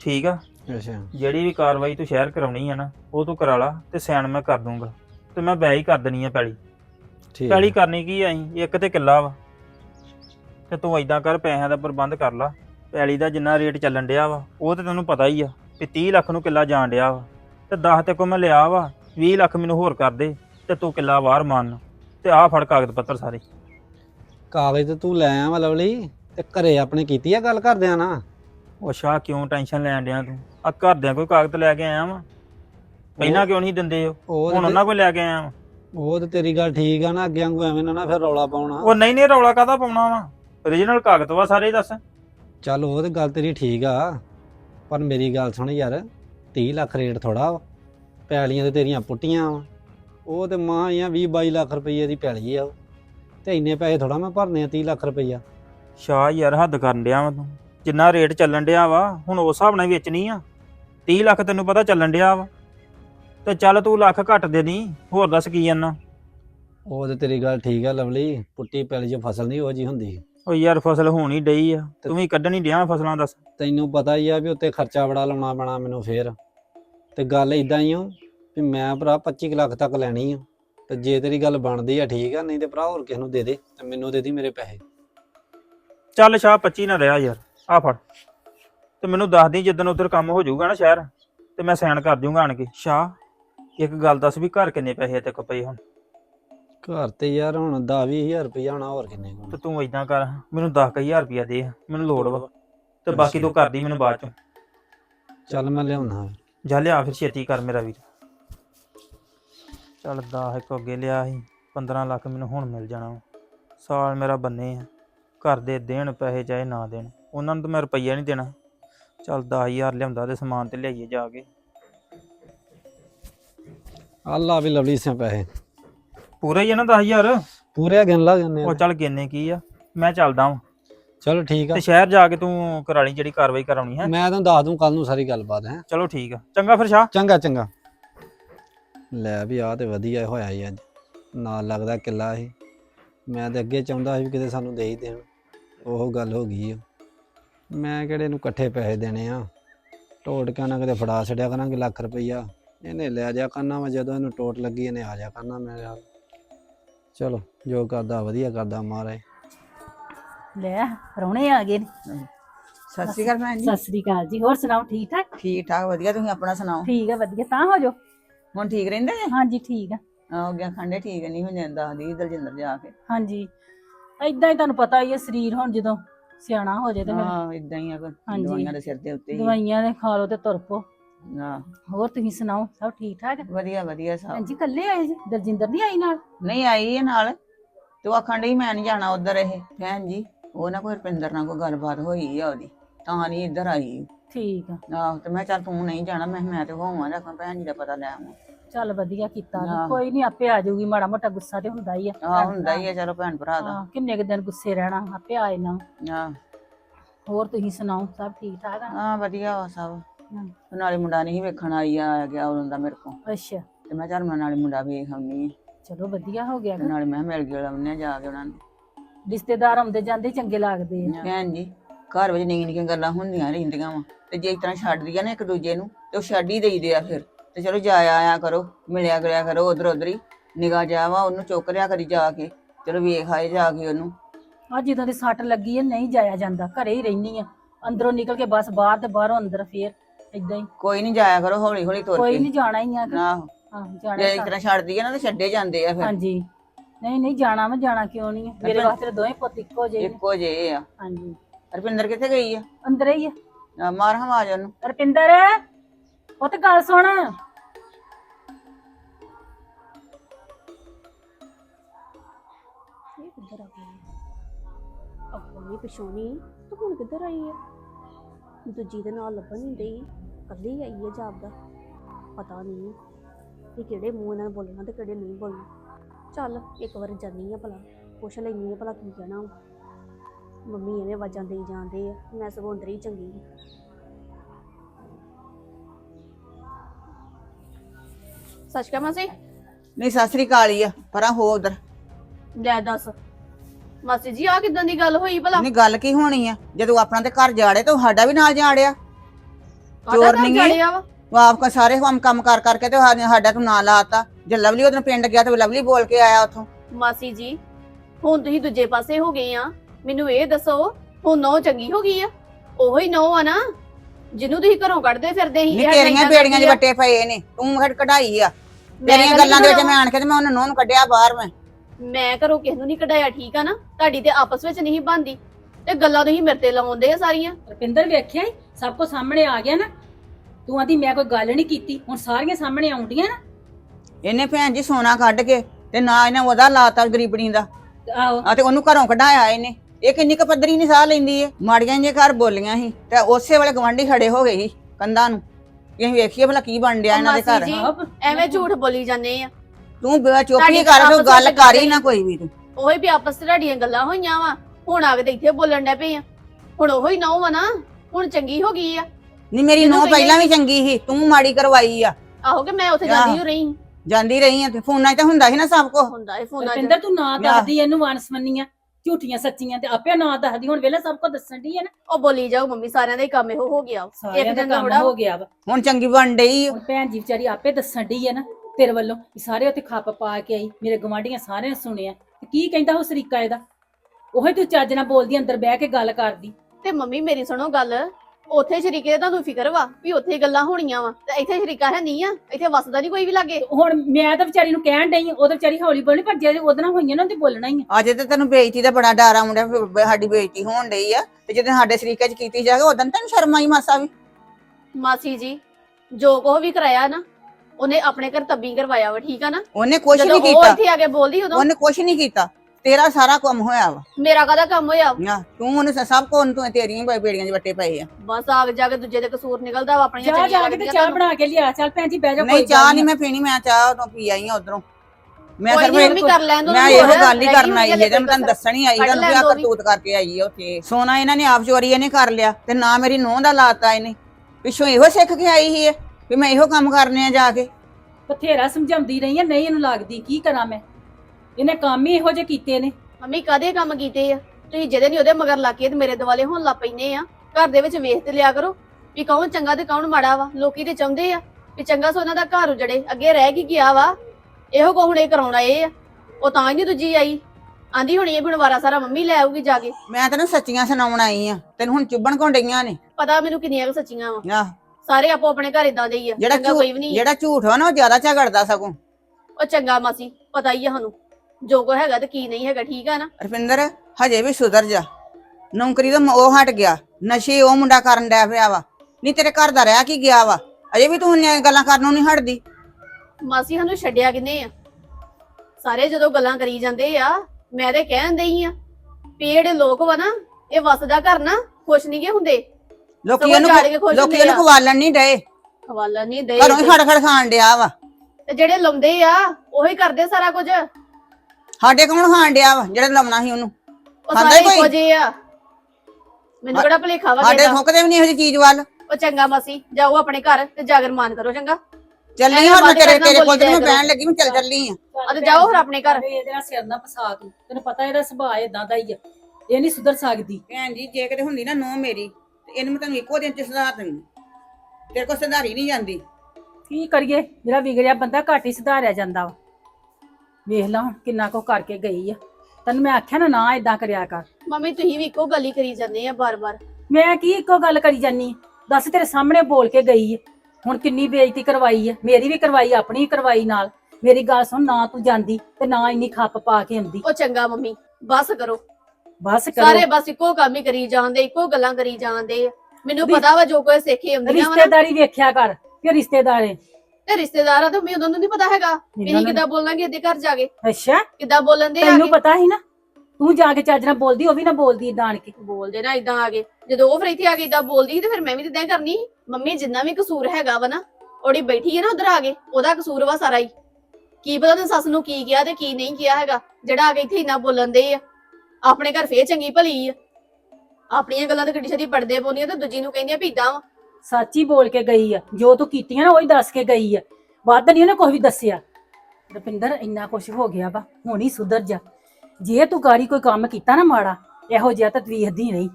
ਠੀਕ ਆ? ਅੱਛਾ। ਜਿਹੜੀ ਵੀ ਕਾਰਵਾਈ ਤੂੰ ਸ਼ਹਿਰ ਕਰਾਉਣੀ ਆ ਨਾ ਉਹ ਤੂੰ ਕਰਾ ਲਾ ਤੇ ਸਾਈਨ ਮੈਂ ਕਰ ਦੂੰਗਾ। ਤੇ ਮੈਂ ਬੈ ਹੀ ਕਰ ਦੇਣੀ ਆ ਪੈਲੀ। ਠੀਕ ਆ। ਕਰਨੀ ਕੀ ਆਈ ਇੱਕ ਤੇ ਕਿੱਲਾ ਵਾ। ਤੇ ਤੂੰ ਐਦਾਂ ਕਰ ਪੈਸਿਆਂ ਦਾ ਪ੍ਰਬੰਧ ਕਰ ਲਾ। ਪੈਲੀ ਦਾ ਜਿੰਨਾ ਰੇਟ ਚੱਲਣ ਡਿਆ ਵਾ ਉਹ ਤੇ ਤੈਨੂੰ ਪਤਾ ਹੀ ਆ ਵੀ 30 ਲੱਖ ਨੂੰ ਕਿੱਲਾ ਜਾਣ ਡਿਆ ਵਾ। ਤੇ 10 ਤੇ ਕੋ ਮੈਂ ਲਿਆ ਵਾ 20 ਲੱਖ ਮੈਨੂੰ ਹੋਰ ਕਰ ਦੇ ਤੇ ਤੂੰ ਕਿੱਲਾ ਬਾਹਰ ਮੰਨ ਤੇ ਆਹ ਫੜ ਕਾਗਜ਼ ਪੱਤਰ ਸਾਰੇ। ਕਾਗਜ਼ ਤੇ ਤੂੰ ਲੈ ਆਵਾ ਲਵਲੀ ਤੇ ਘਰੇ ਆਪਣੇ ਕੀਤੀ ਆ ਗੱਲ ਕਰਦਿਆਂ ਨਾ ਉਹ ਸ਼ਾਹ ਕਿਉਂ ਟੈਨਸ਼ਨ ਲੈਣ ਡਿਆ ਤੂੰ? ਆ ਘਰਦਿਆਂ ਕੋਈ ਕਾਗਜ਼ ਲੈ ਕੇ ਆਇਆ ਵਾ। ਪਹਿਲਾਂ ਕਿਉਂ ਨਹੀਂ ਦਿੰਦੇ ਉਹ? ਉਹ ਹੁਣ ਤੇ- ਉਹਨਾਂ ਕੋਲ ਲੈ ਕੇ ਆਇਆ ਵਾ। ਉਹ ਤੇ ਤੇਰੀ ਗੱਲ ਠੀਕ ਆ ਨਾ ਅੱਗੇ ਵਾਂਗੂ ਐਵੇਂ ਨਾ ਨਾ ਫਿਰ ਰੌਲਾ ਪਾਉਣਾ। ਉਹ ਨਹੀਂ ਨਹੀਂ ਰੌਲਾ ਕਾਹਦਾ ਪਾਉਣਾ ਵਾ? ਓਰੀਜਨਲ ਕਾਗਜ਼ ਵਾ ਸਾਰੇ ਦੱਸ। ਚੱਲ ਉਹ ਤੇ ਗੱਲ ਤੇਰੀ ਠੀਕ ਆ ਪਰ ਮੇਰੀ ਗੱਲ ਸੁਣ ਯਾਰ 30 ਲੱਖ ਰੇਟ ਥੋੜਾ ਵਾ ਪੈਲੀਆਂ ਤੇ ਤੇਰੀਆਂ ਪੁੱਟੀਆਂ ਵਾ। ਉਹ ਤੇ ਮਾਂ ਆ 20 22 ਲੱਖ ਰੁਪਏ ਦੀ ਪੈਲੀ ਆ ਉਹ। ਤੇ ਇੰਨੇ ਪੈਸੇ ਥੋੜਾ ਮੈਂ ਭਰਨੇ ਆ 30 ਲੱਖ ਰੁਪਈਆ। ਸ਼ਾਹ ਯਾਰ ਹੱਦ ਕਰਨ ਡਿਆ ਵਾ ਤੂੰ। ਜਿੰਨਾ ਰੇਟ ਚੱਲਣ ਡਿਆ ਵਾ ਹੁਣ ਉਸ ਹਿਸਾਬ ਨਾਲ ਵੇਚਣੀ ਆ। 30 ਲੱਖ ਤੈਨੂੰ ਪਤਾ ਚੱਲਣ ਡਿਆ ਵਾ। ਤੇ ਚੱਲ ਤੂੰ ਲੱਖ ਘੱਟ ਦੇ ਦੀ ਹੋਰ ਦੱਸ ਕੀ ਜਾਨਾ ਉਹ ਤੇ ਤੇਰੀ ਗੱਲ ਠੀਕ ਆ ਲਵਲੀ ਪੁੱਟੀ ਪੈਲੀ 'ਚ ਫਸਲ ਨਹੀਂ ਉਹ ਜੀ ਹੁੰਦੀ। ਓ ਯਾਰ ਫਸਲ ਹੋਣੀ ਡਈ ਆ ਤੂੰ ਵੀ ਕੱਢਣ ਹੀ ਡਿਆ ਫਸਲਾਂ ਦੱਸ। ਤੈਨੂੰ ਪਤਾ ਹੀ ਆ ਵੀ ਉੱਤੇ ਖਰਚਾ ਬੜਾ ਲਾਉਣਾ ਪੈਣਾ ਮੈਨੂੰ ਫੇਰ। ਤੇ ਗੱਲ ਇਦਾਂ ਹੀ ਆ ਵੀ ਮੈਂ ਭਰਾ 25 ਕੁ ਲੱਖ ਤੱਕ ਲੈਣੀ ਆ। ਤੇ ਜੇ ਤੇਰੀ ਗੱਲ ਬਣਦੀ ਆ ਠੀਕ ਆ ਨਹੀਂ ਤੇ ਭਰਾ ਹੋਰ ਕਿਸ ਨੂੰ ਦੇ ਦੇ ਤੇ ਮੈਨੂੰ ਦੇ ਦੀ ਮੇਰੇ ਪੈਸੇ। ਚੱਲ ਸ਼ਾਹ 25 ਨਾ ਰਿਹਾ ਯਾਰ ਆ ਫੜ। ਤੇ ਮੈਨੂੰ ਦੱਸ ਦੀ ਜਦੋਂ ਉਧਰ ਕੰਮ ਹੋ ਜਾਊਗਾ ਨਾ ਸ਼ਹਿਰ ਤੇ ਮੈਂ ਸਾਈਨ ਕਰ ਦੂੰਗਾ ਆਣ ਕੇ। ਸ਼ਾਹ ਇੱਕ ਗੱਲ ਦੱਸ ਵੀ ਘਰ ਕਿੰਨੇ ਪੈਸੇ ਤੇ ਪਏ ਹੁਣ? ਘਰ ਤੇ ਯਾਰ ਹੁਣ 10 20000 ਰੁਪਈਆ ਹੋਣਾ ਹੋਰ ਕਿੰਨੇ ਕੁ ਤੇ। ਤੂੰ ਇਦਾਂ ਕਰ ਮੈਨੂੰ 10000 ਰੁਪਇਆ ਦੇ ਮੈਨੂੰ ਲੋੜ ਵਾ। ਤੇ ਬਾਕੀ ਤੂੰ ਕਰਦੀ ਮੈਨੂੰ ਬਾਅਦ ਚੋਂ। ਚੱਲ ਮੈਂ ਲਿਆਉਣਾ ਜਾ ਲਿਆ ਫਿਰ ਛੇਤੀ ਕਰ ਮੇਰਾ ਵੀਰ। ਚੱਲ 10 ਇੱਕ ਅੱਗੇ ਲਿਆ ਸੀ 15 ਲੱਖ ਮੈਨੂੰ ਹੁਣ ਮਿਲ ਜਾਣਾ ਵਾ। ਸਾਲ ਮੇਰਾ ਬੰਨੇ ਆ। ਘਰ ਦੇ ਦੇਣ ਪੈਸੇ ਚਾਹੇ ਨਾ ਦੇਣ ਉਹਨਾਂ ਨੂੰ ਤਾਂ ਮੈਂ ਰੁਪਈਆ ਨਹੀਂ ਦੇਣਾ। ਚੱਲ 10000 ਲਿਆਉਂਦਾ ਤੇ ਸਮਾਨ ਤੇ ਲਿਆਈਏ ਜਾ ਕੇ। ਅੱਲਾ ਵੀ ਲਵਲੀ ਸੇ ਪੈਸੇ। ਪੂਰਾ ਹੀ ਨਾ 10000 ਪੂਰੇ ਗਿਣ ਲਾ ਜੰਨੇ ਉਹ ਚੱਲ ਗਿਣਨੇ ਕੀ ਆ? ਮੈਂ ਚੱਲਦਾ ਵਾਂ। ਚਲੋ ਠੀਕ ਆ। ਤੇ ਸ਼ਹਿਰ ਜਾ ਕੇ ਤੂੰ ਕਰਾ ਲਈ ਜਿਹੜੀ ਕਾਰਵਾਈ ਕਰਾਉਣੀ ਹੈ। ਮੈਂ ਤੁਹਾਨੂੰ ਦੱਸ ਦੂੰ ਕੱਲ ਨੂੰ ਸਾਰੀ ਗੱਲਬਾਤ ਹੈ। ਚਲੋ ਠੀਕ ਆ। ਚੰਗਾ ਫਿਰ ਸ਼ਾਹ। ਚੰਗਾ ਚੰਗਾ। ਲੈ ਵੀ ਆ ਤੇ ਵਧੀਆ ਹੋਇਆ ਹੀ ਅੱਜ। ਨਾਲ ਲੱਗਦਾ ਕਿੱਲਾ ਇਹ ਮੈਂ ਤੇ ਅੱਗੇ ਚਾਹੁੰਦਾ ਸੀ ਵੀ ਕਿਤੇ ਸਾਨੂੰ ਦੇ ਹੀ ਦੇਣ। ਉਹ ਗੱਲ ਹੋ ਗਈ ਆ। ਮੈਂ ਕਿਹੜੇ ਨੂੰ ਇਕੱਠੇ ਪੈਸੇ ਦੇਣੇ ਆ। ਟੋਟ ਕੇ ਨਾ ਕਿਤੇ ਫੜਾ ਛੜਿਆ ਕਰਾਂਗੇ ਲੱਖ ਰੁਪਈਆ। ਇਹਨੇ ਲੈ ਜਾ ਕਰਨਾ ਵਾ ਜਦੋਂ ਇਹਨੂੰ ਟੋਟ ਲੱਗੀ ਇਹਨੇ ਆ ਜਾ ਕਰਨਾ ਮੇਰੇ ਨਾਲ ਚਲੋ ਜੋ ਕਰਦਾ ਵਧੀਆ ਕਰਦਾ ਮਹਾਰਾਜ। ਲੈ ਪ੍ਰਾਹੁਣੇ ਆ ਗਏ ਨੇ। ਸਤਿ ਸ਼੍ਰੀ ਅਕਾਲ ਭੈਣ ਜੀ। ਸਤਿ ਸ੍ਰੀ ਅਕਾਲ ਜੀ ਹੋਰ ਸੁਣਾਓ ਠੀਕ ਠਾਕ? ਠੀਕ ਠਾਕ ਵਧੀਆ ਤੁਸੀਂ ਆਪਣਾ ਸੁਣਾਓ? ਠੀਕ ਆ ਵਧੀਆ ਤਾਂ ਹੋ ਜਾਓ। ਹੁਣ ਠੀਕ ਰਹਿੰਦੇ ਜੇ? ਹਾਂਜੀ ਠੀਕ ਆ। ਆ ਗਿਆ ਖੰਡੇ ਠੀਕ ਨਹੀਂ ਹੋ ਜਾਂਦਾ ਦੀ ਦਲਜਿੰਦਰ ਜਾ ਕੇ। ਹਾਂਜੀ ਏਦਾਂ ਹੀ ਤੁਹਾਨੂੰ ਪਤਾ ਹੀ ਹੈ ਸਰੀਰ ਹੁਣ ਜਦੋਂ ਸਿਆਣਾ ਹੋ ਜਾਏ ਤੇ ਫਿਰ। ਹਾਂ ਇਦਾਂ ਹੀ ਆ ਹਾਂਜੀ। ਦਵਾਈਆਂ ਦੇ ਸਿਰ ਦੇ ਉੱਤੇ ਹੀ। ਦਵਾਈਆਂ ਦੇ ਖਾ ਲਓ ਤੇ ਤੁਰ ਪੋ ਹਾਂ। ਹੋਰ ਤੁਸੀਂ ਸੁਣਾਓ ਸਭ ਠੀਕ ਠਾਕ ਵਧੀਆ ਵਧੀਆ ਸਭ। ਹਾਂਜੀ ਕੱਲੇ ਆਏ ਜੀ ਦਲਜਿੰਦਰ ਨਹੀਂ ਆਈ ਨਾਲ? ਨਹੀਂ ਆਈ ਇਹ ਨਾਲ। ਤੇ ਆਖਣ ਡਈ ਮੈਂ ਨਹੀਂ ਜਾਣਾ ਉਧਰ ਇਹ। ਭੈਣ ਜੀ ਉਹ ਨਾ ਕੋਈ ਰਪਿੰਦਰ ਨਾਲ ਕੋਈ ਗੱਲਬਾਤ ਹੋਈ ਆ ਉਹਦੀ ਤਾਂ ਨਹੀਂ ਇੱਧਰ ਆਈ। ਠੀਕ ਆ। ਆਹੋ ਤੇ ਮੈਂ ਕਿਹਾ ਚੱਲ ਤੂੰ ਨਹੀਂ ਜਾਣਾ ਮੈਂ ਕਿਹਾ ਮੈਂ ਤੇ ਹੋਵਾਂ ਰੱਖਾਂ ਭੈਣ ਜੀ ਦਾ ਪਤਾ ਲੈ ਆਵਾਂ। ਚੱਲ ਵਧੀਆ ਕੀਤਾ ਜੀ। ਆਹੋ। ਕੋਈ ਨਹੀਂ ਆਪੇ ਆ ਜਾਊਗੀ ਮਾੜਾ ਮੋਟਾ ਗੁੱਸਾ ਤੇ ਹੁੰਦਾ ਹੀ ਆ। ਆਹ ਹੁੰਦਾ ਹੀ ਆ ਚਲੋ ਭੈਣ ਭਰਾ ਦਾ। ਹਾਂ, ਕਿੰਨੇ ਕੁ ਦਿਨ ਗੁੱਸੇ ਰਹਿਣਾ ਆਪੇ ਆਏ ਨਾ ਆਹ। ਹੋਰ ਤੁਸੀਂ ਸੁਣਾਓ ਸਭ ਠੀਕ ਠਾਕ ਆ? ਹਾਂ ਵਧੀਆ ਵਾ ਸਭ। ਤੇ ਨਾਲੇ ਮੁੰਡਾ ਨਹੀਂ ਵੇਖਣ ਆਈ ਆ ਗਿਆ ਉਦੋਂ ਦਾ ਮੇਰੇ ਕੋਲ। ਅੱਛਾ। ਤੇ ਮੈਂ ਚੱਲ ਮੈਂ ਨਾਲੇ ਮੁੰਡਾ ਵੇਖ ਆਉਣੀ ਚਲੋ ਵਧੀਆ ਹੋ ਗਿਆ ਤੇ ਨਾਲੇ ਮੈਂ ਮਿਲ ਗਿਆ ਲਾਉਣੇ ਜਾ ਕੇ ਉਹਨਾਂ ਨੂੰ। ਰਿਸ਼ਤੇਦਾਰ ਆਉਂਦੇ ਜਾਂਦੇ ਚੰਗੇ ਲੱਗਦੇ ਆ। ਭੈਣ ਜੀ ਘਰ ਵਿੱਚ ਨਿੱਕੀਆਂ ਨਿੱਕੀਆਂ ਗੱਲਾਂ ਹੁੰਦੀਆਂ ਰਹਿੰਦੀਆਂ ਵਾ। ਤੇ ਜੇ ਇਸ ਤਰ੍ਹਾਂ ਛੱਡ ਦਈਏ ਨਾ ਇੱਕ ਦੂਜੇ ਨੂੰ ਤੇ ਉਹ ਛੱਡ ਹੀ ਦੇਈਦੇ ਆ ਫਿਰ। ਤੇ ਚਲੋ ਜਾ ਆਇਆ ਕਰੋ ਮਿਲਿਆ ਕਰਿਆ ਕਰੋ ਉਧਰ ਉਧਰ ਹੀ। ਨਿਗਾਹ ਜਾਵਾ ਉਹਨੂੰ ਚੁੱਕ ਲਿਆ ਕਰੀ ਜਾ ਕੇ। ਚਲੋ ਵੇਖ ਆਏ ਜਾ ਕੇ ਉਹਨੂੰ। ਆ ਜਦੋਂ ਦੀ ਸੱਟ ਲੱਗੀ ਹੈ ਨਹੀਂ ਜਾਇਆ ਜਾਂਦਾ। ਘਰੇ ਹੀ ਰਹਿਨੀ ਆ। ਅੰਦਰੋਂ ਨਿਕਲ ਕੇ ਬਸ ਬਾਹਰ ਤੇ ਬਾਹਰੋਂ ਅੰਦਰ ਫੇਰ। ਇਦਾਂ ਹੀ। ਕੋਈ ਨਹੀਂ ਜਾਇਆ ਕਰੋ ਹੌਲੀ ਹੌਲੀ ਤੁਰ ਕੋਈ ਕੇ। ਨਹੀਂ ਜਾਣਾ ਹੀ ਆ ਕਿ- ਆਹੋ। ਹਾਂ ਜੇ ਜਾਣਾ ਇਸ ਤਰ੍ਹਾਂ ਨਾ ਤੇ ਛੱਡੇ ਜਾਂਦੇ ਆ ਫਿਰ। ਹਾਂਜੀ। ਨਹੀਂ ਨਹੀਂ ਜਾਣਾ ਮੈਂ ਜਾਣਾ ਕਿਉਂ ਨਹੀਂ ਆ? ਮੇਰੇ। ਵਾਸਤੇ ਤਾਂ ਦੋਵੇਂ ਪੁੱਤ ਇੱਕੋ ਜਿਹੇ ਨੇ। ਇੱਕੋ ਜੇ ਆ। ਹਾਂਜੀ। ਰਪਿੰਦਰ ਕਿੱਥੇ ਗਈ ਆ? ਅੰਦਰ ਹੀ ਆ। ਆ, ਮਾਰ ਹਵਾਜ ਉਹਨੂੰ। ਰਪਿੰਦਰ ਪੁੱਤ ਗੱਲ ਸੁਣ। ਇਹ ਕਿੱਧਰ ਆ ਗਈ ਅੱਗੋਂ ਪਿਛੋਂ ਨਹੀਂ। ਤੂੰ ਹੁਣ ਕਿੱਧਰ ਆਈ ਹੈ ਦੂਜੀ ਦੇ ਨਾਲ ਲੱਭਣ ਨਹੀਂ ਡਈ। ਕੱਲੀ ਆਈ ਹੈ ਜਾਪਦਾ ਪਤਾ ਨਹੀਂ ਕਿ ਕਿਹੜੇ ਮੂੰਹ ਨਾਲ ਬੋਲਣਾ ਤੇ ਕਿਹੜੇ ਨਹੀਂ ਬੋਲਣਾ। ਚੱਲ ਇੱਕ ਵਾਰ ਜਾਨੀ ਆ ਭਲਾ। ਪੁੱਛ ਲੈਣੀ ਆ ਭਲਾ ਕੀ ਕਹਿਣਾ ਵਾ। ਮੰਮੀ ਐਵੇਂ ਆਵਾਜ਼ਾਂ ਦੇਈ ਜਾਂਦੇ ਆ ਮੈਂ ਸਗੋਂ ਅੰਦਰ ਹੀ ਚੰਗੀ ਆ। ਸੱਚ ਕਹਾਂ ਮਾਸੀ। ਨਹੀਂ ਸਤਿ ਸ੍ਰੀ ਅਕਾਲ ਹੀ ਆ ਪਰਾਂ ਹੋ ਉਧਰ। ਲੈ ਦੱਸ। ਮਾਸੀ ਜੀ ਆ ਕਿਦਾਂ ਦੀ ਗੱਲ ਹੋਈ ਭਲਾ? ਨਹੀਂ ਗੱਲ ਕੀ ਹੋਣੀ ਆ? ਜਦੋਂ ਆਪਣਾ ਤੇ ਘਰ ਜਾੜੇ ਤਾਂ ਸਾਡਾ ਵੀ ਨਾਲ ਜਾੜਿਆ। ਚੋਰ ਘਰ ਨੀ ਗੇ। ਜਾੜਿਆ ਵਾ? ਉਹ ਆਪ ਕੋ ਸਾਰੇ ਕੰਮ ਕੰਮ ਕਰ ਕਰਕੇ ਤੇ ਸਾ- ਸਾਡਾ ਤੂੰ ਨਾਂ ਲਾਤਾ ਜੇ ਲਵਲੀ ਉਹਦੋਂ ਪਿੰਡ ਗਿਆ ਤੇ ਲਵਲੀ ਬੋਲ ਕੇ ਆਇਆ ਉਥੋਂ। ਮਾਸੀ ਜੀ ਹੁਣ ਤੁਸੀਂ ਦੂਜੇ ਪਾਸੇ ਹੋ ਗਏ ਆ। ਮੈਨੂੰ ਇਹ ਦੱਸੋ ਹੁਣ ਨੌ ਚੰਗੀ ਹੋ ਗਈ ਆ? ਉਹੋ ਹੀ ਨੌ ਆ ਨਾ ਜਿਹਨੂੰ ਤੁਸੀਂ ਘਰੋਂ ਕੱਢਦੇ ਫਿਰਦੇ ਸੀ ਨਹੀਂ ਇਹ ਤੇਰੀਆਂ ਏਦਾਂ ਬੇੜੀਆਂ ਕਰਦੀ ਆ। ਵੱਟੇ ਪਏ ਨੇ। ਤੂੰ ਹਟ ਕਢਾਈ ਆ। ਮੈਂ ਤੇਰੀਆਂ ਕਦੀ ਗੱਲਾਂ ਦੇ ਵਿੱਚ ਮੈਂ ਆਣ ਕੇ ਤੇ ਮੈਂ ਉਹਨੂੰ ਨੋਹ ਨੂੰ ਕੱਢਿਆ ਬਾਹਰ ਮੈਂ। ਮੈਂ ਘਰੋਂ ਕਿਸ ਨੂੰ ਨਹੀਂ ਕਢਾਇਆ ਠੀਕ ਆ ਨਾ? ਤੁਹਾਡੀ ਤੇ ਆਪਸ ਵਿੱਚ ਨਹੀਂ ਬੰਦੀ ਤੇ ਗੱਲਾਂ ਤੁਸੀਂ ਮੇਰੇ ਤੇ ਲਾਉਂਦੇ ਆ ਸਾਰੀਆਂ। ਰਪਿੰਦਰ ਵੇਖਿਆ ਈ? ਸਭ ਕੁਝ ਸਾਹਮਣੇ ਆ ਗਿਆ ਨਾ। ਤੂੰ ਆਂਦੀ ਮੈਂ ਕੋਈ ਗੱਲ ਨਹੀਂ ਕੀਤੀ। ਹੁਣ ਸਾਰੀਆਂ ਸਾਹਮਣੇ ਆਉਂਦੀਆਂ ਨਾ। ਇਹਨੇ ਭੈਣ ਜੀ ਸੋਨਾ ਕੱਢ ਕੇ ਤੇ ਨਾ ਇਹਨੇ ਉਹਦਾ ਲਾਤਾ ਗਰੀਬਣੀ ਦਾ। ਆਹੋ। ਆ ਤੇ ਉਹਨੂੰ ਘਰੋਂ ਕਢਾਇਆ ਇਹਨੇ। ਇਹ ਕਿੰਨੀ ਕੁ ਪੱਧਰੀ ਨਹੀਂ ਸਾਹ ਲੈਂਦੀ ਏ? ਮਾੜੀਆਂ ਜੇ ਘਰ ਬੋਲੀਆਂ ਸੀ ਤੇ ਉਸੇ ਵੇਲੇ ਗਵਾਂਢੀ ਖੜੇ ਹੋ ਗਏ ਸੀ ਕੰਧਾਂ ਨੂੰ। ਕਿ ਅਸੀਂ ਵੇਖੀਏ ਭਲਾ ਕੀ ਬਣ ਡਿਆ ਇਹਨਾਂ ਦੇ ਮਾਸੀ ਘਰ। ਜੀ, ਐਵੇਂ ਝੂਠ ਬੋਲੀ ਜਾਂਦੇ ਆ। ਤੂੰ ਬੇ ਨਹੀਂ ਕਰ ਤੂੰ ਗੱਲ ਕਰ ਹੀ ਨਾ ਕੋਈ ਵੀ ਤੂੰ। ਉਹੀ ਵੀ ਆਪਸ ਚ ਤੁਹਾਡੀਆਂ ਗੱਲਾਂ ਹੋਈਆਂ ਵਾ। ਹੁਣ ਆ ਕੇ ਤੇ ਇੱਥੇ ਬੋਲਣ ਡੈ ਪਏ ਆ। ਹੁਣ ਉਹੋ ਹੀ ਨੌ ਆ ਨਾ ਹੁਣ ਚੰਗੀ ਹੋ ਗਈ ਆ। ਨਹੀਂ ਮੇਰੀ ਇਹਨੂੰ ਨੋ ਪਹਿਲਾਂ ਵੀ ਚੰਗੀ ਸੀ ਤੂੰ ਮਾੜੀ ਕਰਵਾਈ ਆ। ਆਹੋ ਕਿ ਮੈਂ ਉੱਥੇ ਜਾਂਦੀ ਹੋ ਰਹੀ। ਜਾਂਦੀ ਰਹੀ ਆ ਤੇ ਫੋਨਾਂ 'ਚ ਤਾਂ ਹੁੰਦਾ ਸੀ ਨਾ ਸਭ ਕੁਝ ਹੁੰਦਾ ਇਹ ਫੋਨਾਂ 'ਚ। ਰਪਿੰਦਰ ਤੂੰ ਨਾ। ਦੱਸਦੀ ਇਹਨੂੰ ਵਨਸਮੰਨੀਆਂ ਝੂਠੀਆਂ ਸੱਚੀਆਂ ਤੇ ਆਪੇ ਨਾ ਦੱਸਦੀ। ਹੁਣ ਵੇਲੇ ਸਭ ਕੁਝ ਦੱਸਣ ਦੀ ਹੈ ਨਾ। ਉਹ ਬੋਲੀ ਜਾਓ ਮੰਮੀ ਸਾਰਿਆਂ ਦਾ ਹੀ ਕੰਮ ਇਹੋ ਹੋ ਗਿਆ। ਸਾਰਿਆਂ ਦਾ ਦਿਨ ਦਾ ਕੰਮ ਬੜਾ ਹੋ ਗਿਆ ਵਾ। ਹੁਣ ਚੰਗੀ ਬਣ ਡਈ। ਹੁਣ ਭੈਣ ਜੀ ਵਿਚਾਰੀ ਆਪੇ ਦੱਸਣ ਦੀ ਹੈ ਨਾ। ਤੇਰੇ ਵੱਲੋਂ ਵੀ ਸਾਰੇ ਉੱਥੇ ਖੱਪ ਪਾ ਕੇ ਆਈ ਮੇਰੇ ਗਵਾਂਢੀਆਂ ਸਾਰਿਆਂ ਨੇ ਸੁਣਿਆ। ਤੇ ਕੀ ਕਹਿੰਦਾ ਉਹ ਸਰੀਕਾ ਇਹਦਾ? ਉਹੀ ਤੂੰ ਚੱਜ ਨਾਲ ਬੋਲਦੀ ਅੰਦਰ ਬਹਿ ਕੇ ਗੱਲ ਕਰਦੀ। ਤੇ ਮੰਮੀ ਮੇਰੀ ਸੁਣੋ ਗੱਲ। ਉੱਥੇ ਸ਼ਰੀਕੇ ਦਾ ਤੁਹਾਨੂੰ ਫਿਕਰ ਵਾ ਵੀ ਉੱਥੇ ਗੱਲਾਂ ਹੋਣੀਆਂ ਵਾ। ਤੇ ਇੱਥੇ ਸ਼ਰੀਕਾ ਹੈ ਨਹੀਂ ਆ ਇੱਥੇ ਵਸਦਾ ਨਹੀਂ ਕੋਈ ਵੀ ਲਾਗੇ। ਹੁਣ ਮੈਂ ਤਾਂ ਵਿਚਾਰੀ ਨੂੰ ਕਹਿਣ ਡਈ ਆਂ, ਉਹ ਤਾਂ ਵਿਚਾਰੀ ਹੌਲੀ ਬੋਲਣੀ ਪਰ ਜੇ ਉਹਦੇ ਨਾਲ ਹੋਈਆਂ ਨਾ ਤੇ ਬੋਲਣਾ ਹੀ ਆ। ਅੱਜ ਤੇ ਤੈਨੂੰ ਬੇਇੱਜ਼ਤੀ ਦਾ ਬੜਾ ਡਰ ਆਉਂਦਾ ਵੀ ਸਾਡੀ ਬੇਇੱਜ਼ਤੀ ਹੋਣ ਡਈ ਆ। ਤੇ ਜਦੋਂ ਸਾਡੇ ਸ਼ਰੀਕੇ 'ਚ ਕੀਤੀ ਜਾਵੇ ਉਦੋਂ ਤੈਨੂੰ ਸ਼ਰਮ ਆਈ ਮਾਸਾ ਵੀ। ਮਾਸੀ ਜੀ ਜੋ ਕੋ ਵੀ ਕਰਾਇਆ ਨਾ ਉਹਨੇ ਆਪਣੇ ਘਰ ਤੱਬੀ ਕਰਵਾਇਆ ਵਾ ਠੀਕ ਆ ਨਾ? ਉਹਨੇ ਕੁਛ ਜਦੋਂ ਨਹੀਂ ਉਹ ਕੀਤਾ। ਇੱਥੇ ਆ ਕੇ ਬੋਲਦੀ ਉਦੋਂ। ਉਹਨੇ ਕੁਛ ਨਹੀਂ ਕੀਤਾ। ਤੇਰਾ ਸਾਰਾ ਕੰਮ ਹੋਇਆ ਵਾ। ਮੇਰਾ ਕਾਹਦਾ ਕੰਮ ਹੋਇਆ? ਨਾ ਤੂੰ ਉਹਨੂੰ ਸ- ਸਭ ਕੋ ਤੂੰ ਤੇਰੀਆਂ ਹੀ ਬੇੜੀਆਂ 'ਚ ਵੱਟੇ ਪਏ ਆ। ਬਸ ਆਗ ਜਾ ਕੇ ਦੂਜੇ ਦੇ ਕਸੂਰ ਨਿਕਲਦਾ ਵਾ ਆਪਣੀਆਂ ਜਾ ਚੰਗੀਆਂ ਜਾ ਕੇ ਤੇ ਚਾਹ। ਬਣਾ ਕੇ ਲਿਆ ਚੱਲ ਭੈਣ ਜੀ ਬਹਿ ਜਾ ਨਹੀਂ ਚਾਹ ਨਹੀਂ ਮੈਂ ਪੀਣੀ ਮੈਂ ਚਾਹ ਤੋਂ ਪੀ ਆਈ ਆ ਉਧਰੋਂ ਮੈਂ ਕੋਈ ਸਿਰਫ ਨਹੀਂ ਮੰਮੀ ਕਰ ਲੈਣ ਦੋ ਮੈਂ ਇਹੋ ਗੱਲ ਹੀ ਕਰਨ ਆਈ ਹੈ ਤੇ ਮੈਂ ਤੁਹਾਨੂੰ ਦੱਸਣ ਹੀ ਆਈ ਕੱਢ ਤੁਹਾਨੂੰ ਲੈਣ ਆ ਵੀ। ਕਰਤੂਤ ਕਰਕੇ ਆਈ ਹੈ ਉੱਥੇ। ਸੋਨਾ ਇਹਨਾਂ ਨੇ ਆਪ ਚੋਰੀ ਇਹਨੇ ਕਰ ਲਿਆ ਤੇ ਨਾ ਮੇਰੀ ਨੂੰਹ ਦਾ ਲਾਤਾ ਇਹਨੇ। ਪਿੱਛੋਂ ਇਹੋ ਸਿੱਖ ਕੇ ਆਈ ਸੀ ਇਹ। ਵੀ ਮੈਂ ਇਹੋ ਕੰਮ ਕਰਨੇ ਆ ਜਾ ਕੇ। ਬਥੇਰਾ ਸਮਝਾਉਂਦੀ ਰਹੀ ਆ ਨਹੀਂ ਇਹਨੂੰ ਲੱਗਦੀ ਕੀ ਕਰਾਂ ਮੈਂ? ਇਹਨੇ ਕੰਮ ਹੀ ਇਹੋ ਜਿਹੇ ਕੀਤੇ ਨੇ। ਮੰਮੀ ਕਾਦੇ ਕੰਮ ਕੀਤੇ ਆ? ਤੁਸੀਂ ਜਿਹਦੇ ਨਹੀਂ ਉਹਦੇ ਮਗਰ ਲੱਗ ਕੇ ਤੇ ਮੇਰੇ ਦਿਵਾਲੇ ਹੋਣ ਲੱਗ ਪੈਨੇ ਆ। ਘਰ ਦੇ ਵਿੱਚ ਵੇਖ ਤੇ ਲਿਆ ਕਰੋ ਵੀ ਕੌਣ ਚੰਗਾ ਤੇ ਕੌਣ ਮਾੜਾ ਵਾ। ਲੋਕੀ ਤੇ ਚਾਹੁੰਦੇ ਆ ਵੀ ਚੰਗਾ ਸੋ ਉਹਨਾਂ ਦਾ ਘਰ ਉਜੜੇ ਅੱਗੇ ਰਹਿ ਕੀ ਗਿਆ ਵਾ। ਇਹੋ ਕੋ ਹੁਣ ਇਹ ਕਰਾਉਣਾ ਇਹ ਆ? ਉਹ ਤਾਂ ਹੀ ਨਹੀਂ ਦੂਜੀ ਆਈ। ਆਂਦੀ ਹੁਣੀ ਇਹ ਬਣਵਾਰਾ ਸਾਰਾ ਮੰਮੀ ਲੈ ਆਊਗੀ ਜਾ ਕੇ। ਮੈਂ ਤੈਨੂੰ ਸੱਚੀਆਂ ਸੁਣਾਉਣ ਆਈ ਆ। ਤੈਨੂੰ ਹੁਣ ਚੁੱਭਣ ਕੋਂ ਡਈਆਂ ਨੇ? ਪਤਾ ਮੈਨੂੰ ਕਿੰਨੀਆਂ ਕੁ ਸੱਚੀਆਂ ਵਾ। ਆਹ। ਸਾਰੇ ਆਪੋ ਆਪਣੇ ਘਰ ਇਦਾਂ ਦੇ ਹੀ ਆ ਜਿਹੜਾ ਚੰਗਾ ਕੋਈ ਵੀ ਨਹੀਂ ਜਿਹੜਾ ਝੂਠ ਵਾ ਨਾ ਉਹ ਜ਼ਿਆਦਾ ਝਗੜਦਾ ਸਗੋਂ। ਉਹ ਚੰਗਾ ਮਾਸੀ ਪਤਾ ਹੀ ਆ ਸਾਨੂੰ ਜੋ ਕੋ ਹੈਗਾ ਤੇ ਕੀ ਨਹੀਂ ਹੈਗਾ ਠੀਕ ਆ ਨਾ? ਰਪਿੰਦਰ ਹਜੇ ਵੀ ਸੁਧਰ ਜਾ। ਨੌਕਰੀ ਤੋਂ ਉਹ ਹਟ ਗਿਆ। ਨਸ਼ੇ ਉਹ ਮੁੰਡਾ ਕਰਨ ਡਿਆ ਪਿਆ ਵਾ। ਨਹੀਂ ਤੇਰੇ ਘਰ ਦਾ ਰਹਿ ਕੀ ਗਿਆ ਵਾ? ਅਜੇ ਵੀ ਤੂੰ ਇੰਨੀਆਂ ਗੱਲਾਂ ਕਰਨੋਂ ਨਹੀਂ ਹਟਦੀ। ਮਾਸੀ ਸਾਨੂੰ ਛੱਡਿਆ ਕਿੰਨੇ ਆ? ਸਾਰੇ ਜਦੋਂ ਗੱਲਾਂ ਕਰੀ ਜਾਂਦੇ ਆ ਮੈਂ ਤੇ ਕਹਿਣ ਦਈ ਆ ਜਿਹੜੇ ਲੋਕ ਵਾ ਨਾ ਇਹ ਵਸਦਾ ਘਰ ਨਾ ਖੁਸ਼ ਨਹੀਂ ਗੇ ਹੁੰਦੇ। ਲੋਕੀ ਸਗੋਂ ਇਹਨੂੰ ਝਾੜ ਕੇ ਖੁਸ਼ ਲੋਕੀ ਹੁੰਦੇ ਆ। ਖਵਾਲਣ ਨਹੀਂ ਡਏ। ਹਵਾਲਾ ਨਹੀਂ ਦੇ ਘਰੋਂ ਹੀ ਖੜ ਖੜ ਖਾਣ ਡਿਆ ਵਾ। ਤੇ ਜਿਹੜੇ ਲਾਉਂਦੇ ਆ ਉਹੀ ਕਰਦੇ ਸਾਰਾ ਕੁਝ। ਉਹ ਸਾਡੇ ਕੌਣ ਖਾਣ ਡਿਆ ਵਾ ਜਿਹੜਾ ਲਾਉਣਾ ਸੀ ਉਹਨੂੰ। ਖਾਂਦਾ ਸਾਰੇ ਹੀ ਕੋਈ? ਜਿਹੇ ਆ। ਮੈਨੂੰ ਕਿਹੜਾ ਭਲੇਖਾ ਵਾ ਸਾਡੇ ਕਿਹਦਾ ਥੁੱਕਦੇ ਵੀ ਨਹੀਂ ਇਹੋ ਜਿਹੀ ਚੀਜ਼ ਵੱਲ। ਉਹ ਚੰਗਾ ਮਾਸੀ ਜਾਓ ਆਪਣੇ ਘਰ ਤੇ ਜਾਗਰਮਾਨ ਕਰੋ ਚੰਗਾ? ਚੱਲੀ ਐਵੇਂ ਹੁਣ ਮੈਂ ਤੇਰੇ ਤੇਰੇ ਕੋਲ ਬੋਲੀ ਤੈਨੂੰ ਜਾਇਆ ਕਹਿਣ ਲੱਗੀ ਮੈਂ ਚੱਲ ਚੱਲੀ ਆ। ਆ ਤੇ ਜਾਓ ਫਿਰ ਆਪਣੇ ਘਰ। ਇਹਦੇ ਨਾਲ ਸਿਰ ਨਾ ਫਸਾ ਤੂੰ। ਤੈਨੂੰ ਪਤਾ ਇਹਦਾ ਸੁਭਾਅ ਇਦਾਂ ਦਾ ਹੀ ਆ। ਇਹ ਨਹੀਂ ਸੁਧਰ ਸਕਦੀ। ਭੈਣ ਜੀ ਜੇ ਕਿਤੇ ਹੁੰਦੀ ਨਾ ਨੋ ਮੇਰੀ ਤੇ ਇਹਨੂੰ ਮੈਂ ਤੈਨੂੰ ਇੱਕੋ ਦਿਨ ਚ ਸੁਧਾਰ ਦਿੰਦੀ। ਤੇਰੇ ਕੋਲ ਸੁਧਾਰੀ ਨਹੀਂ ਜਾਂਦੀ। ਕੀ ਕਰੀਏ? ਜਿਹੜਾ ਵਿਗੜਿਆ ਬੰਦਾ ਘੱਟ ਹੀ ਸੁਧਾਰਿਆ ਜਾਂਦਾ ਵਾ। ਵੇਖ ਲਾ ਹੁਣ ਕਿੰਨਾ ਕੋ ਕਰਕੇ ਗਈ ਆ। ਤੈਨੂੰ ਮੈਂ ਆਖਿਆ ਨਾ ਨਾ ਇਦਾਂ ਕਰਿਆ ਕਰ। ਮੰਮੀ ਤੁਸੀਂ ਵੀ ਇੱਕੋ ਗੱਲ ਹੀ ਕਰੀ ਜਾਂਦੇ ਆ ਬਾਰ-ਬਾਰ। ਮੈਂ ਕੀ ਇੱਕੋ ਗੱਲ ਕਰੀ ਜਾਨੀ ਆਂ? ਦੱਸ ਤੇਰੇ ਸਾਹਮਣੇ ਬੋਲ ਕੇ ਗਈ ਏ ਹੁਣ ਕਿੰਨੀ ਬੇਇੱਜ਼ਤੀ ਕਰਵਾਈ ਏ ਮੇਰੀ ਵੀ ਕਰਵਾਈ ਆਪਣੀ ਵੀ ਕਰਵਾਈ ਨਾਲ। ਮੇਰੀ ਗੱਲ ਸੁਣ ਨਾ ਤੂੰ ਜਾਂਦੀ ਤੇ ਨਾ ਇੰਨੀ ਖੱਪ ਪਾ ਕੇ ਆਉਂਦੀ। ਉਹ ਚੰਗਾ ਮੰਮੀ ਬਸ ਕਰੋ। ਬਸ ਕਰੋ। ਸਾਰੇ ਬਸ ਇੱਕੋ ਕੰਮ ਹੀ ਕਰੀ ਜਾਂਦੇ ਇੱਕੋ ਗੱਲਾਂ ਕਰੀ ਜਾਂਦੇ। ਆ ਮੈਨੂੰ ਰਿਸ਼- ਪਤਾ ਵਾ ਜੋ ਕੋਈ ਸਿੱਖੇ ਹੁੰਦੀਆਂ ਵਾ ਨਾ। ਰਿਸ਼ਤੇਦਾਰੀ ਵੇਖਿਆ ਕਰ ਕਿ ਰਿਸ਼ਤੇਦਾਰੇ ਤੇ ਰਿਸ਼ਤੇਦਾਰਾਂ ਤੋਂ ਮੈਨੂੰ ਨਹੀਂ ਪਤਾ ਹੈਗਾ। ਵੀ ਇਹਨਾਂ ਅਸੀਂ ਨੂੰ- ਕਿੱਦਾਂ ਬੋਲਾਂਗੇ ਇਹਦੇ ਘਰ ਜਾ ਕੇ? ਅੱਛਾ। ਕਿੱਦਾਂ ਬੋਲਣ ਦੇ ਤੈਨੂੰ ਪਤਾ ਸੀ ਨਾ? ਤੂੰ ਜਾ ਕੇ ਚੱਜ ਨਾਲ ਬੋਲਦੀ ਉਹ ਵੀ ਨਾ ਬੋਲਦੀ ਏਦਾਂ ਆਣ ਕੇ। ਬੋਲਦੇ ਨਾ ਇਦਾਂ ਆਗੇ ਜਦੋਂ ਉਹ ਫਿਰ ਇੱਥੇ ਆ ਕੇ ਇਦਾਂ ਬੋਲਦੀ ਸੀ ਤੇ ਫਿਰ ਮੈਂ ਵੀ ਇਦਾਂ ਕਰਨੀ ਸੀ। ਮੰਮੀ ਜਿੰਨਾ ਵੀ ਕਸੂਰ ਹੈਗਾ ਵਾ ਨਾ ਉਹਦੀ ਬੈਠੀ ਹੈ ਨਾ ਉਧਰ ਆ ਕੇ ਉਹਦਾ ਕਸੂਰ ਵਾ ਸਾਰਾ ਹੀ। ਕੀ ਪਤਾ ਤੇ ਸੱਸ ਨੂੰ ਕੀ ਕਿਹਾ ਤੇ ਕੀ ਨਹੀਂ ਕਿਹਾ ਹੈਗਾ ਜਿਹੜਾ ਆ ਕੇ ਇੱਥੇ ਇੰਨਾ ਬੋਲਣ ਦੇ ਆ। ਆਪਣੇ ਘਰ ਫੇਰ ਚੰਗੀ ਭਲੀ ਆ। ਆਪਣੀਆਂ ਗੱਲਾਂ ਤੇ ਗੱਡੀ ਛੇਤੀ ਪੜਦੇ ਪਾਉਂਦੀਆਂ ਤੇ ਦੂਜੀ ਨੂੰ ਕਹਿੰਦੀਆਂ ਵੀ ਇਦਾਂ ਵਾ। ਸੱਚ ਹੀ ਬੋਲ ਕੇ ਗਈ ਆ। ਜੋ ਤੂੰ ਕੀਤੀਆਂ ਨਾ ਉਹੀ ਦੱਸ ਕੇ ਗਈ ਆ। ਵੱਧ ਨਹੀਂ ਉਹਨੇ ਕੁਝ ਵੀ ਦੱਸਿਆ। ਰੁਪਿੰਦਰ ਇੰਨਾ ਕੁਝ ਹੋ ਗਿਆ ਵਾ। ਹੁਣ ਹੀ ਸੁਧਰ ਜਾ। ਜੇ ਤੂੰ ਗਾੜੀ ਕੋਈ ਕੰਮ ਕੀਤਾ ਨਾ ਮਾੜਾ ਇਹੋ ਜਿਹਾ ਤਾਂ ਵੇਖਦੀ ਨਹੀਂ।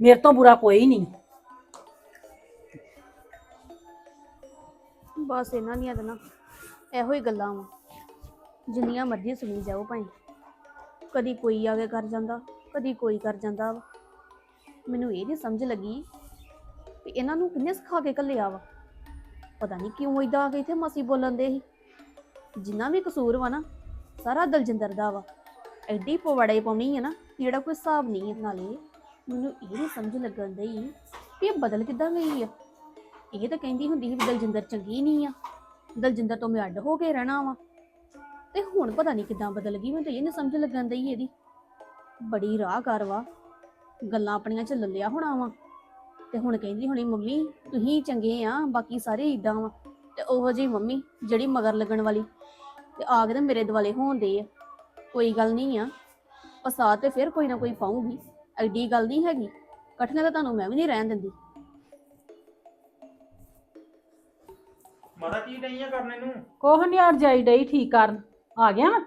ਮੇਰੇ ਤੋਂ ਬੁਰਾ ਕੋਈ ਨਹੀਂ। ਬਸ ਇਹਨਾਂ ਦੀਆਂ ਤਾਂ ਨਾ ਇਹੋ ਹੀ ਗੱਲਾਂ ਵਾ। ਜਿੰਨੀਆਂ ਮਰਜ਼ੀ ਸੁਣੀ ਜਾਓ ਭਾਈ। ਕਦੀ ਕੋਈ ਆ ਕੇ ਕਰ ਜਾਂਦਾ, ਕਦੀ ਕੋਈ ਕਰ ਜਾਂਦਾ ਵਾ। ਮੈਨੂੰ ਇਹ ਨਹੀਂ ਸਮਝ ਲੱਗੀ ਵੀ ਇਹਨਾਂ ਨੂੰ ਕਿੰਨੇ ਸਿਖਾ ਕੇ ਘੱਲਿਆ ਵਾ। ਪਤਾ ਨਹੀਂ ਕਿਉਂ ਇਦਾਂ ਆ ਕੇ ਇੱਥੇ ਮਸੀ ਬੋਲਣ ਦੇ ਸੀ। ਜਿੰਨਾ ਵੀ ਕਸੂਰ ਵਾ ਨਾ, ਸਾਰਾ ਦਲਜਿੰਦਰ ਦਾ ਵਾ। ਐਡੀ ਪਵਾੜੇ ਪਾਉਣੀ ਹੈ ਨਾ ਜਿਹੜਾ ਕੋਈ ਹਿਸਾਬ ਨਹੀਂ ਹੈ ਨਾਲੇ ਮੈਨੂੰ ਇਹ ਨਹੀਂ ਸਮਝ ਲੱਗਣ ਦਈ ਵੀ ਇਹ ਬਦਲ ਕਿੱਦਾਂ ਗਈ ਆ। ਇਹ ਤਾਂ ਕਹਿੰਦੀ ਹੁੰਦੀ ਸੀ ਵੀ ਦਲਜਿੰਦਰ ਚੰਗੀ ਨਹੀਂ ਆ। ਦਲਜਿੰਦਰ ਤੋਂ ਮੈਂ ਅੱਡ ਹੋ ਕੇ ਰਹਿਣਾ ਵਾ। ਤੇ ਹੁਣ ਪਤਾ ਨਹੀਂ ਕਿਦਾਂ ਬਦਲ ਗਈ ਮੈਨੂੰ ਤਾਂ ਇਹ ਨਹੀਂ ਸਮਝ ਲੱਗਣ ਦਈ ਇਹਦੀ। ਬੜੀ ਰਾਹ ਕਰ ਵਾ। ਗੱਲਾਂ ਆਪਣੀਆਂ ਚ ਲੱਲਿਆ ਹੋਣਾ ਵਾ। ਤੇ ਹੁਣ ਕਹਿੰਦੀ ਹੁਣੀ ਮੰਮੀ ਤੁਸੀਂ ਚੰਗੇ ਆ ਬਾਕੀ ਸਾਰੇ ਇਦਾਂ ਵਾ। ਤੇ ਉਹੋ ਜਿਹੀ ਮੰਮੀ ਜਿਹੜੀ ਮਗਰ ਲੱਗਣ ਵਾਲੀ। ਤੇ ਆ ਕੇ ਤੇ ਮੇਰੇ ਦੁਆਲੇ ਹੋਣਦੇ ਆ। ਕੋਈ ਗੱਲ ਨਹੀਂ ਆ। ਪਸਾ ਤੇ ਫਿਰ ਕੋਈ ਨਾ ਕੋਈ ਪਾਉਂਗੀ ਐਡੀ ਗੱਲ ਨਹੀਂ ਹੈਗੀ। ਇਕੱਠੀਆਂ ਤਾਂ ਤੁਹਾਨੂੰ ਮੈਂ ਵੀ ਨਹੀਂ ਰਹਿਣ ਦਿੰਦੀ। ਮਾਤਾ ਕੀ ਨਹੀਂ ਆ ਕਰਨੇ ਨੂੰ ਕੋਹ ਨਹੀਂ ਆ ਜਾਈ ਡਈ ਠੀਕ ਕਰਨ। ਆ ਗਿਆ ਵਾ?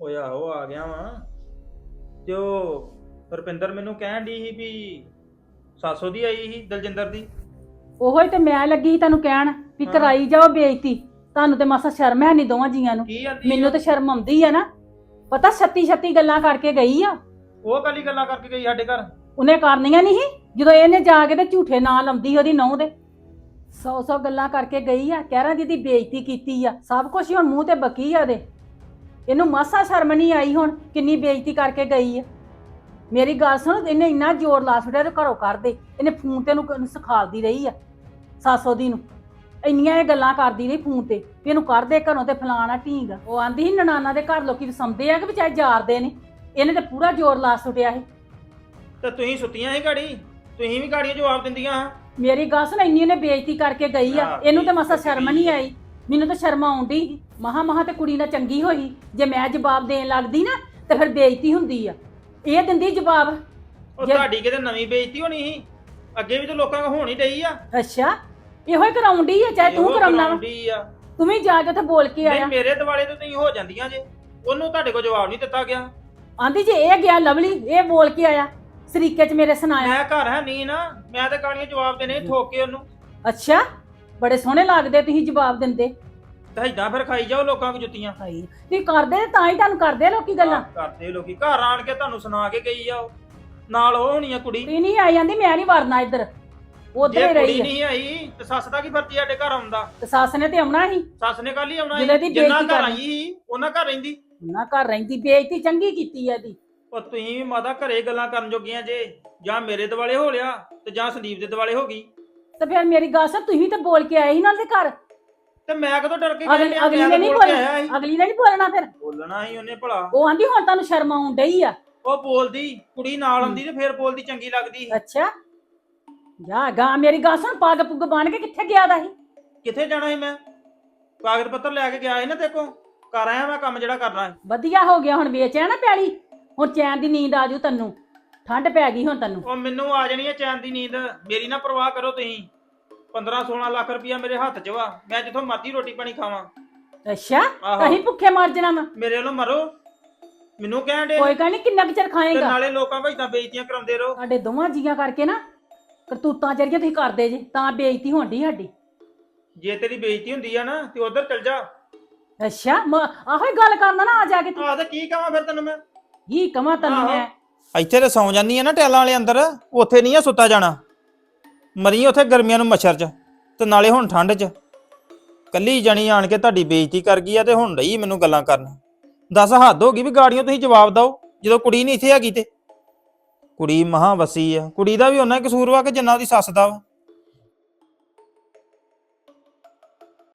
ਓਏ ਆਹੋ ਆ ਗਿਆ ਵਾਂ। ਤੇ ਉਹ ਰੁਪਿੰਦਰ ਮੈਨੂੰ ਕਹਿਣ ਦੀ ਸੀ ਵੀ ਸਾਸੋ ਦੀ ਆਈ ਸੀ ਦਲਜਿੰਦਰ ਦੀ। ਉਹੋ ਹੀ ਤੇ ਮੈਂ ਲੱਗੀ ਸੀ ਤੈਨੂੰ ਕਹਿਣ ਵੀ ਹਾਂ। ਕਰਾਈ ਜਾਓ ਬੇਇੱਜ਼ਤੀ। ਤੁਹਾਨੂੰ ਤੇ ਮਾਸਾ ਸ਼ਰਮ ਹੈ ਨਹੀਂ ਦੋਵਾਂ ਜੀਆਂ ਨੂੰ। ਕੀ ਆਂਦੀ ਮੈਨੂੰ ਤੇ ਸ਼ਰਮ ਆਉਂਦੀ ਆ ਨਾ। ਪਤਾ ਛੱਤੀ ਛੱਤੀ ਗੱਲਾਂ ਕਰਕੇ ਗਈ ਆ। ਉਹ ਕਾਲੀ ਗੱਲਾਂ ਕਰਕੇ ਗਈ ਸਾਡੇ ਘਰ? ਉਹਨੇ ਕਰਨੀਆਂ ਨਹੀਂ ਸੀ? ਜਦੋਂ ਇਹਨੇ ਜਾ ਕੇ ਤੇ ਝੂਠੇ ਨਾਂ ਲਾਉਂਦੀ ਉਹਦੀ ਨਹੁੰ ਦੇ। ਸੌ ਸੌ ਗੱਲਾਂ ਕਰਕੇ ਗਈ ਆ। ਕਹਿ ਰਾਂ ਜਿਹਦੀ ਬੇਇੱਜ਼ਤੀ ਕੀਤੀ ਆ। ਸਭ ਕੁਝ ਹੁਣ ਮੂੰਹ ਤੇ ਬਕੀ ਆ ਉਹਦੇ। ਇਹਨੂੰ ਮਾਸਾ ਸ਼ਰਮ ਨਹੀਂ ਆਈ ਹੁਣ ਕਿੰਨੀ ਬੇਇੱਜ਼ਤੀ ਕਰਕੇ ਗਈ ਆ। ਮੇਰੀ ਗੱਲ ਸੁਣ ਇਹਨੇ ਇੰਨਾ ਜ਼ੋਰ ਲਾ ਛੱਡਿਆ ਤੇ ਘਰੋਂ ਕਰ ਦੇ। ਇਹਨੇ ਫੋਨ ਤੇ ਨੂੰ ਸਿਖਾਲਦੀ ਰਹੀ ਆ ਸਾਸੋ ਦੀ ਨੂੰ। ਇੰਨੀਆਂ ਇਹ ਗੱਲਾਂ ਕਰਦੀ ਰਹੀ ਫੋਨ ਤੇ ਵੀ ਇਹਨੂੰ ਕੱਢ ਦੇ ਘਰੋਂ ਤੇ ਫਲਾਣਾ ਢੀਂਗ ਉਹ ਆਂਦੀ ਸੀ ਨਨਾਨਾ ਦੇ ਘਰ ਲੋਕੀ ਵਸਾਉਂਦੇ ਆ ਕਿ ਵਿਚਾਰੇ ਜਾਰਦੇ ਨੇ। ਇਹਨੇ ਤੇ ਪੂਰਾ ਜ਼ੋਰ ਲਾ ਸੁੱਟਿਆ ਸੀ। ਤੇ ਤੁਸੀਂ ਸੁੱਤੀਆਂ ਸੀ ਗਾੜੀ? ਤੁਸੀਂ ਵੀ ਗਾੜੀਆਂ ਜਵਾਬ ਦਿੰਦੀਆਂ। ਹਾਂ ਮੇਰੀ ਗੱਲ ਸੁਣ ਇੰਨੀ ਇਹਨੇ ਬੇਇੱਜ਼ਤੀ ਕਰਕੇ ਗਈ ਆ। ਹਾਂ, ਇਹਨੂੰ ਤੇ ਮਸਾ ਸ਼ਰਮ ਨਹੀਂ ਆਈ। ਮੈਨੂੰ ਤਾਂ ਸ਼ਰਮ ਆਉਂਦੀ ਮਹਾ ਮਹਾ ਤੇ ਕੁੜੀ ਨਾਲ ਚੰਗੀ ਹੋਈ। ਜੇ ਮੈਂ ਜਵਾਬ ਦੇਣ ਲੱਗਦੀ ਨਾ ਤੇ ਫਿਰ ਬੇਇੱਜ਼ਤੀ ਹੁੰਦੀ ਆ। ਇਹ ਦਿੰਦੀ ਜਵਾਬ। ਉਹ ਜੇ- ਤੁਹਾਡੀ ਕਿਤੇ ਨਵੀਂ ਬੇਇੱਜ਼ਤੀ ਹੋਣੀ ਸੀ? ਅੱਗੇ ਵੀ ਤਾਂ ਲੋਕਾਂ ਕੋ ਹੋਣੀ ਡਈ ਆ। ਅੱਛਾ ਇਹੋ ਹੀ ਕਰਾਉਂਦੀ ਆ ਚਾਹੇ ਤੂੰ ਇਹੋ ਕਰਾਉਣਾ ਵਾ। ਕਰਾਉਂਦੀ ਆ। ਤੂੰ ਵੀ ਜਾ ਕੇ ਉੱਥੇ ਬੋਲ ਕੇ ਨਹੀਂ ਆਇਆ। ਮੇਰੇ ਦਿਵਾਲੇ ਤੇ ਤੁਸੀਂ ਹੋ ਜਾਂਦੀਆਂ ਜੇ। ਉਹਨੂੰ ਤੁਹਾਡੇ ਕੋਲ ਜਵਾਬ ਨਹੀਂ ਦਿੱਤਾ ਗਿਆ। ਆਂਦੀ ਜੇ ਇਹ ਗਿਆ ਲਵਲੀ ਇਹ ਬੋਲ ਕੇ ਆਇਆ। ਸਰੀਕੇ ਚ ਮੇਰੇ ਸੁਣਾਇਆ। ਮੈਂ ਘਰ ਹੈ ਨਹੀਂ ਨਾ। ਮੈਂ ਤਾਂ ਗਾੜੀਆਂ ਜਵਾਬ ਦੇਣੇ ਸੀ ਠੋਕ ਕੇ ਉਹਨੂੰ। ਅੱਛਾ। ਬੜੇ ਸੋਹਣੇ ਲੱਗਦੇ ਤੁਸੀਂ ਜਵਾਬ ਦਿੰਦੇ। ਤੇ ਏਦਾਂ ਫਿਰ ਖਾਈ ਜਾਓ ਲੋਕਾਂ ਕੋ ਜੁੱਤੀਆਂ। ਹਾਈ ਨਹੀਂ ਕਰਦੇ ਤਾਂ ਹੀ ਤੁਹਾਨੂੰ ਕਰਦੇ ਲੋਕੀ ਗੱਲਾਂ। ਕਰਦੇ ਲੋਕੀ। ਘਰ ਆਣ ਕੇ ਤੁਹਾਨੂੰ ਸੁਣਾ ਕੇ ਗਈ ਆ ਉਹ। ਨਾਲ ਉਹ ਹੋਣੀ ਆ ਕੁੜੀ। ਨਹੀਂ ਆਈ ਜਾਂਦੀ ਮੈਂ ਨਹੀਂ ਵਰਨਾ ਇੱਧਰ। ਉਧਰ ਜੇ ਹੀ ਕੁੜੀ ਰਹੀ ਆ। ਨਹੀਂ ਆਈ ਤੇ ਸੱਸ ਦਾ ਕੀ ਫਰਜ਼ ਸਾਡੇ ਘਰ ਆਉਂਦਾ ਤੇ ਸੱਸ ਨੇ ਤੇ ਆਉਣਾ ਸੀ। ਸੱਸ ਨੇ ਕੱਲ ਹੀ ਆਉਣਾ ਦੀ ਸੀ। ਜਿੰਨਾ ਬੇਇੱਜ਼ਤੀ ਘਰ ਕਰਨੀ। ਆਈ ਸੀ ਉਹਨਾਂ ਘਰ ਰਹਿੰਦੀ। ਨਾ ਘਰ ਰਹਿੰਦੀ ਬੇਇੱਜ਼ਤੀ ਚੰਗੀ ਕੀਤੀ ਆ ਇਹਦੀ। ਉਹ ਤੁਸੀਂ ਵੀ ਮਾਤਾ ਘਰੇ ਗੱਲਾਂ ਕਰਨ ਜੋਗੀਆਂ ਜੇ। ਜਾਂ ਮੇਰੇ ਦਿਵਾਲੇ ਹੋ ਲਿਆ ਤੇ ਜਾਂ ਸੰਦੀਪ ਦੇ ਦਿਵਾਲੇ ਹੋ ਗਈ। ਤੇ ਫਿਰ ਮੇਰੀ ਗੱਲ ਸੁਣ ਤੁਸੀਂ ਤਾਂ ਬੋਲ ਕੇ ਆਏ ਸੀ ਨਾਲ ਦੇ ਘਰ। ਤੇ ਮੈਂ ਕਦੋਂ ਡਰ ਕੇ ਅਗਲੀ ਗਿਆ ਅਗਲੀ ਨੇ ਤਾਂ ਨਹੀਂ ਬੋਲਣਾ ਸੀ। ਅਗਲੀ ਨੇ ਨਹੀਂ ਬੋਲਣਾ ਫਿਰ? ਬੋਲਣਾ ਸੀ ਉਹਨੇ ਭਲਾ। ਉਹ ਆਂਦੀ ਹੁਣ ਤੁਹਾਨੂੰ ਸ਼ਰਮ ਆਉਣ ਡਈ ਆ। ਉਹ ਬੋਲਦੀ ਕੁੜੀ ਨਾਲ ਆਉਂਦੀ ਤੇ ਫੇਰ ਬੋਲਦੀ ਚੰਗੀ ਲੱਗਦੀ ਸੀ। ਅੱਛਾ। ਜਾ ਗਾ ਮੇਰੀ ਗੱਲ ਸੁਣ ਪੱਗ ਪੁੱਗ ਬਣ ਕੇ ਕਿੱਥੇ ਗਿਆ ਦਾ ਸੀ? ਕਿੱਥੇ ਜਾਣਾ ਸੀ ਮੈਂ? ਕਾਗਜ਼ ਪੱਤਰ ਲੈ ਕੇ ਗਿਆ ਸੀ ਨਾ ਦੇਖੋ ਕਰ ਆਇਆ ਮੈਂ ਕੰਮ ਜਿਹੜਾ ਕਰਨਾ ਹੈ ਵਧੀਆ ਹੋ ਗਿਆ ਹੁਣ ਵੇਚਿਆ ਨਾ ਪੈਲੀ? ਹੁਣ ਚੈਨ ਦੀ ਨੀਂਦ ਆ ਜੂ ਤੈਨੂੰ। ਠੰਡ ਪੈ ਗਈ ਹੁਣ ਤੈਨੂੰ। ਉਹ ਮੈਨੂੰ ਆ ਜਾਣੀ ਹੈ ਚੈਨ ਦੀ ਨੀਂਦ। ਮੇਰੀ ਨਾ ਪਰਵਾਹ ਕਰੋ ਤੁਸੀਂ। 15 16 ਲੱਖ ਰੁਪਇਆ ਮੇਰੇ ਹੱਥ 'ਚ ਵਾ। ਮੈਂ ਜਿੱਥੋਂ ਮਰਜ਼ੀ ਰੋਟੀ ਪਾਣੀ ਖਾਵਾਂ। ਅੱਛਾ ਆਹੋ। ਕਹੀਂ ਭੁੱਖੇ ਮਰ ਜਾਣਾ ਵਾ ਮੇਰੇ ਵੱਲੋਂ ਮਰੋ। ਮੈਨੂੰ ਕਹਿਣ ਦੇ ਕੋਈ ਗੱਲ ਨਹੀਂ ਕਿੰਨਾ ਕੁ ਚਿਰ ਤੇ ਖਾਏਗਾ ਨਾਲੇ ਲੋਕਾਂ ਕੋਲ ਇਦਾਂ ਬੇਇੱਜ਼ਤੀਆਂ ਕਰਾਉਂਦੇ ਰਹੋ। ਸਾਡੇ ਦੋਵਾਂ ਜੀਆਂ ਕਰਕੇ ਨਾ ਕਰਤੂਤਾਂ ਜਰੀਏ ਤੁਸੀਂ ਕਰਦੇ ਜੇ ਤਾਂ ਬੇਇੱਜ਼ਤੀ ਹੋਣੀ ਸਾਡੀ। ਜੇ ਤੇਰੀ ਬੇਇੱਜ਼ਤੀ ਹੁੰਦੀ ਆ ਨਾ ਤੇ ਉਧਰ ਚਲ ਜਾ। ਅੱਛਾ ਮ- ਆਹੋ ਹੀ ਗੱਲ ਕਰਨਾ ਨਾ ਆ ਜਾ ਕੇ ਤੂੰ। ਆਹ ਤੇ ਕੀ ਕਹਾਂ ਫਿਰ ਤੈਨੂੰ ਮੈਂ? ਕੀ ਕਵਾਂ ਤੈਨੂੰ ਆਹੋ। ਮੈਂ? ਇੱਥੇ ਤੇ ਸੌਂ ਜਾਂਦੀ ਆ ਨਾ ਟੈਲਾਂ ਵਾਲੇ ਅੰਦਰ, ਉੱਥੇ ਨਹੀਂ ਆ ਸੁੱਤਾ ਜਾਣਾ। ਮਰੀ ਉੱਥੇ ਗਰਮੀਆਂ ਨੂੰ ਮੱਛਰ 'ਚ, ਤੇ ਨਾਲੇ ਹੁਣ ਠੰਡ 'ਚ। ਕੱਲੀ ਜਣੀ ਆਣ ਕੇ ਤੁਹਾਡੀ ਬੇਇੱਜ਼ਤੀ ਕਰ ਗਈ ਆ ਤੇ ਹੁਣ ਰਹੀ ਮੈਨੂੰ ਗੱਲਾਂ ਕਰਨ। ਦੱਸ ਹੱਦ ਹੋ ਗਈ ਵੀ ਗਾੜੀਆਂ ਤੁਸੀਂ ਜਵਾਬ ਦਿਓ, ਜਦੋਂ ਕੁੜੀ ਨਹੀਂ ਇੱਥੇ ਹੈਗੀ ਤੇ। ਕੁੜੀ ਮਹਾਂ ਵਸੀ ਆ, ਕੁੜੀ ਦਾ ਵੀ ਉਹਨਾਂ ਕਸੂਰ ਵਾ ਕਿ ਜਿੰਨਾ ਉਹਦੀ ਸੱਸ ਦਾ ਵਾ।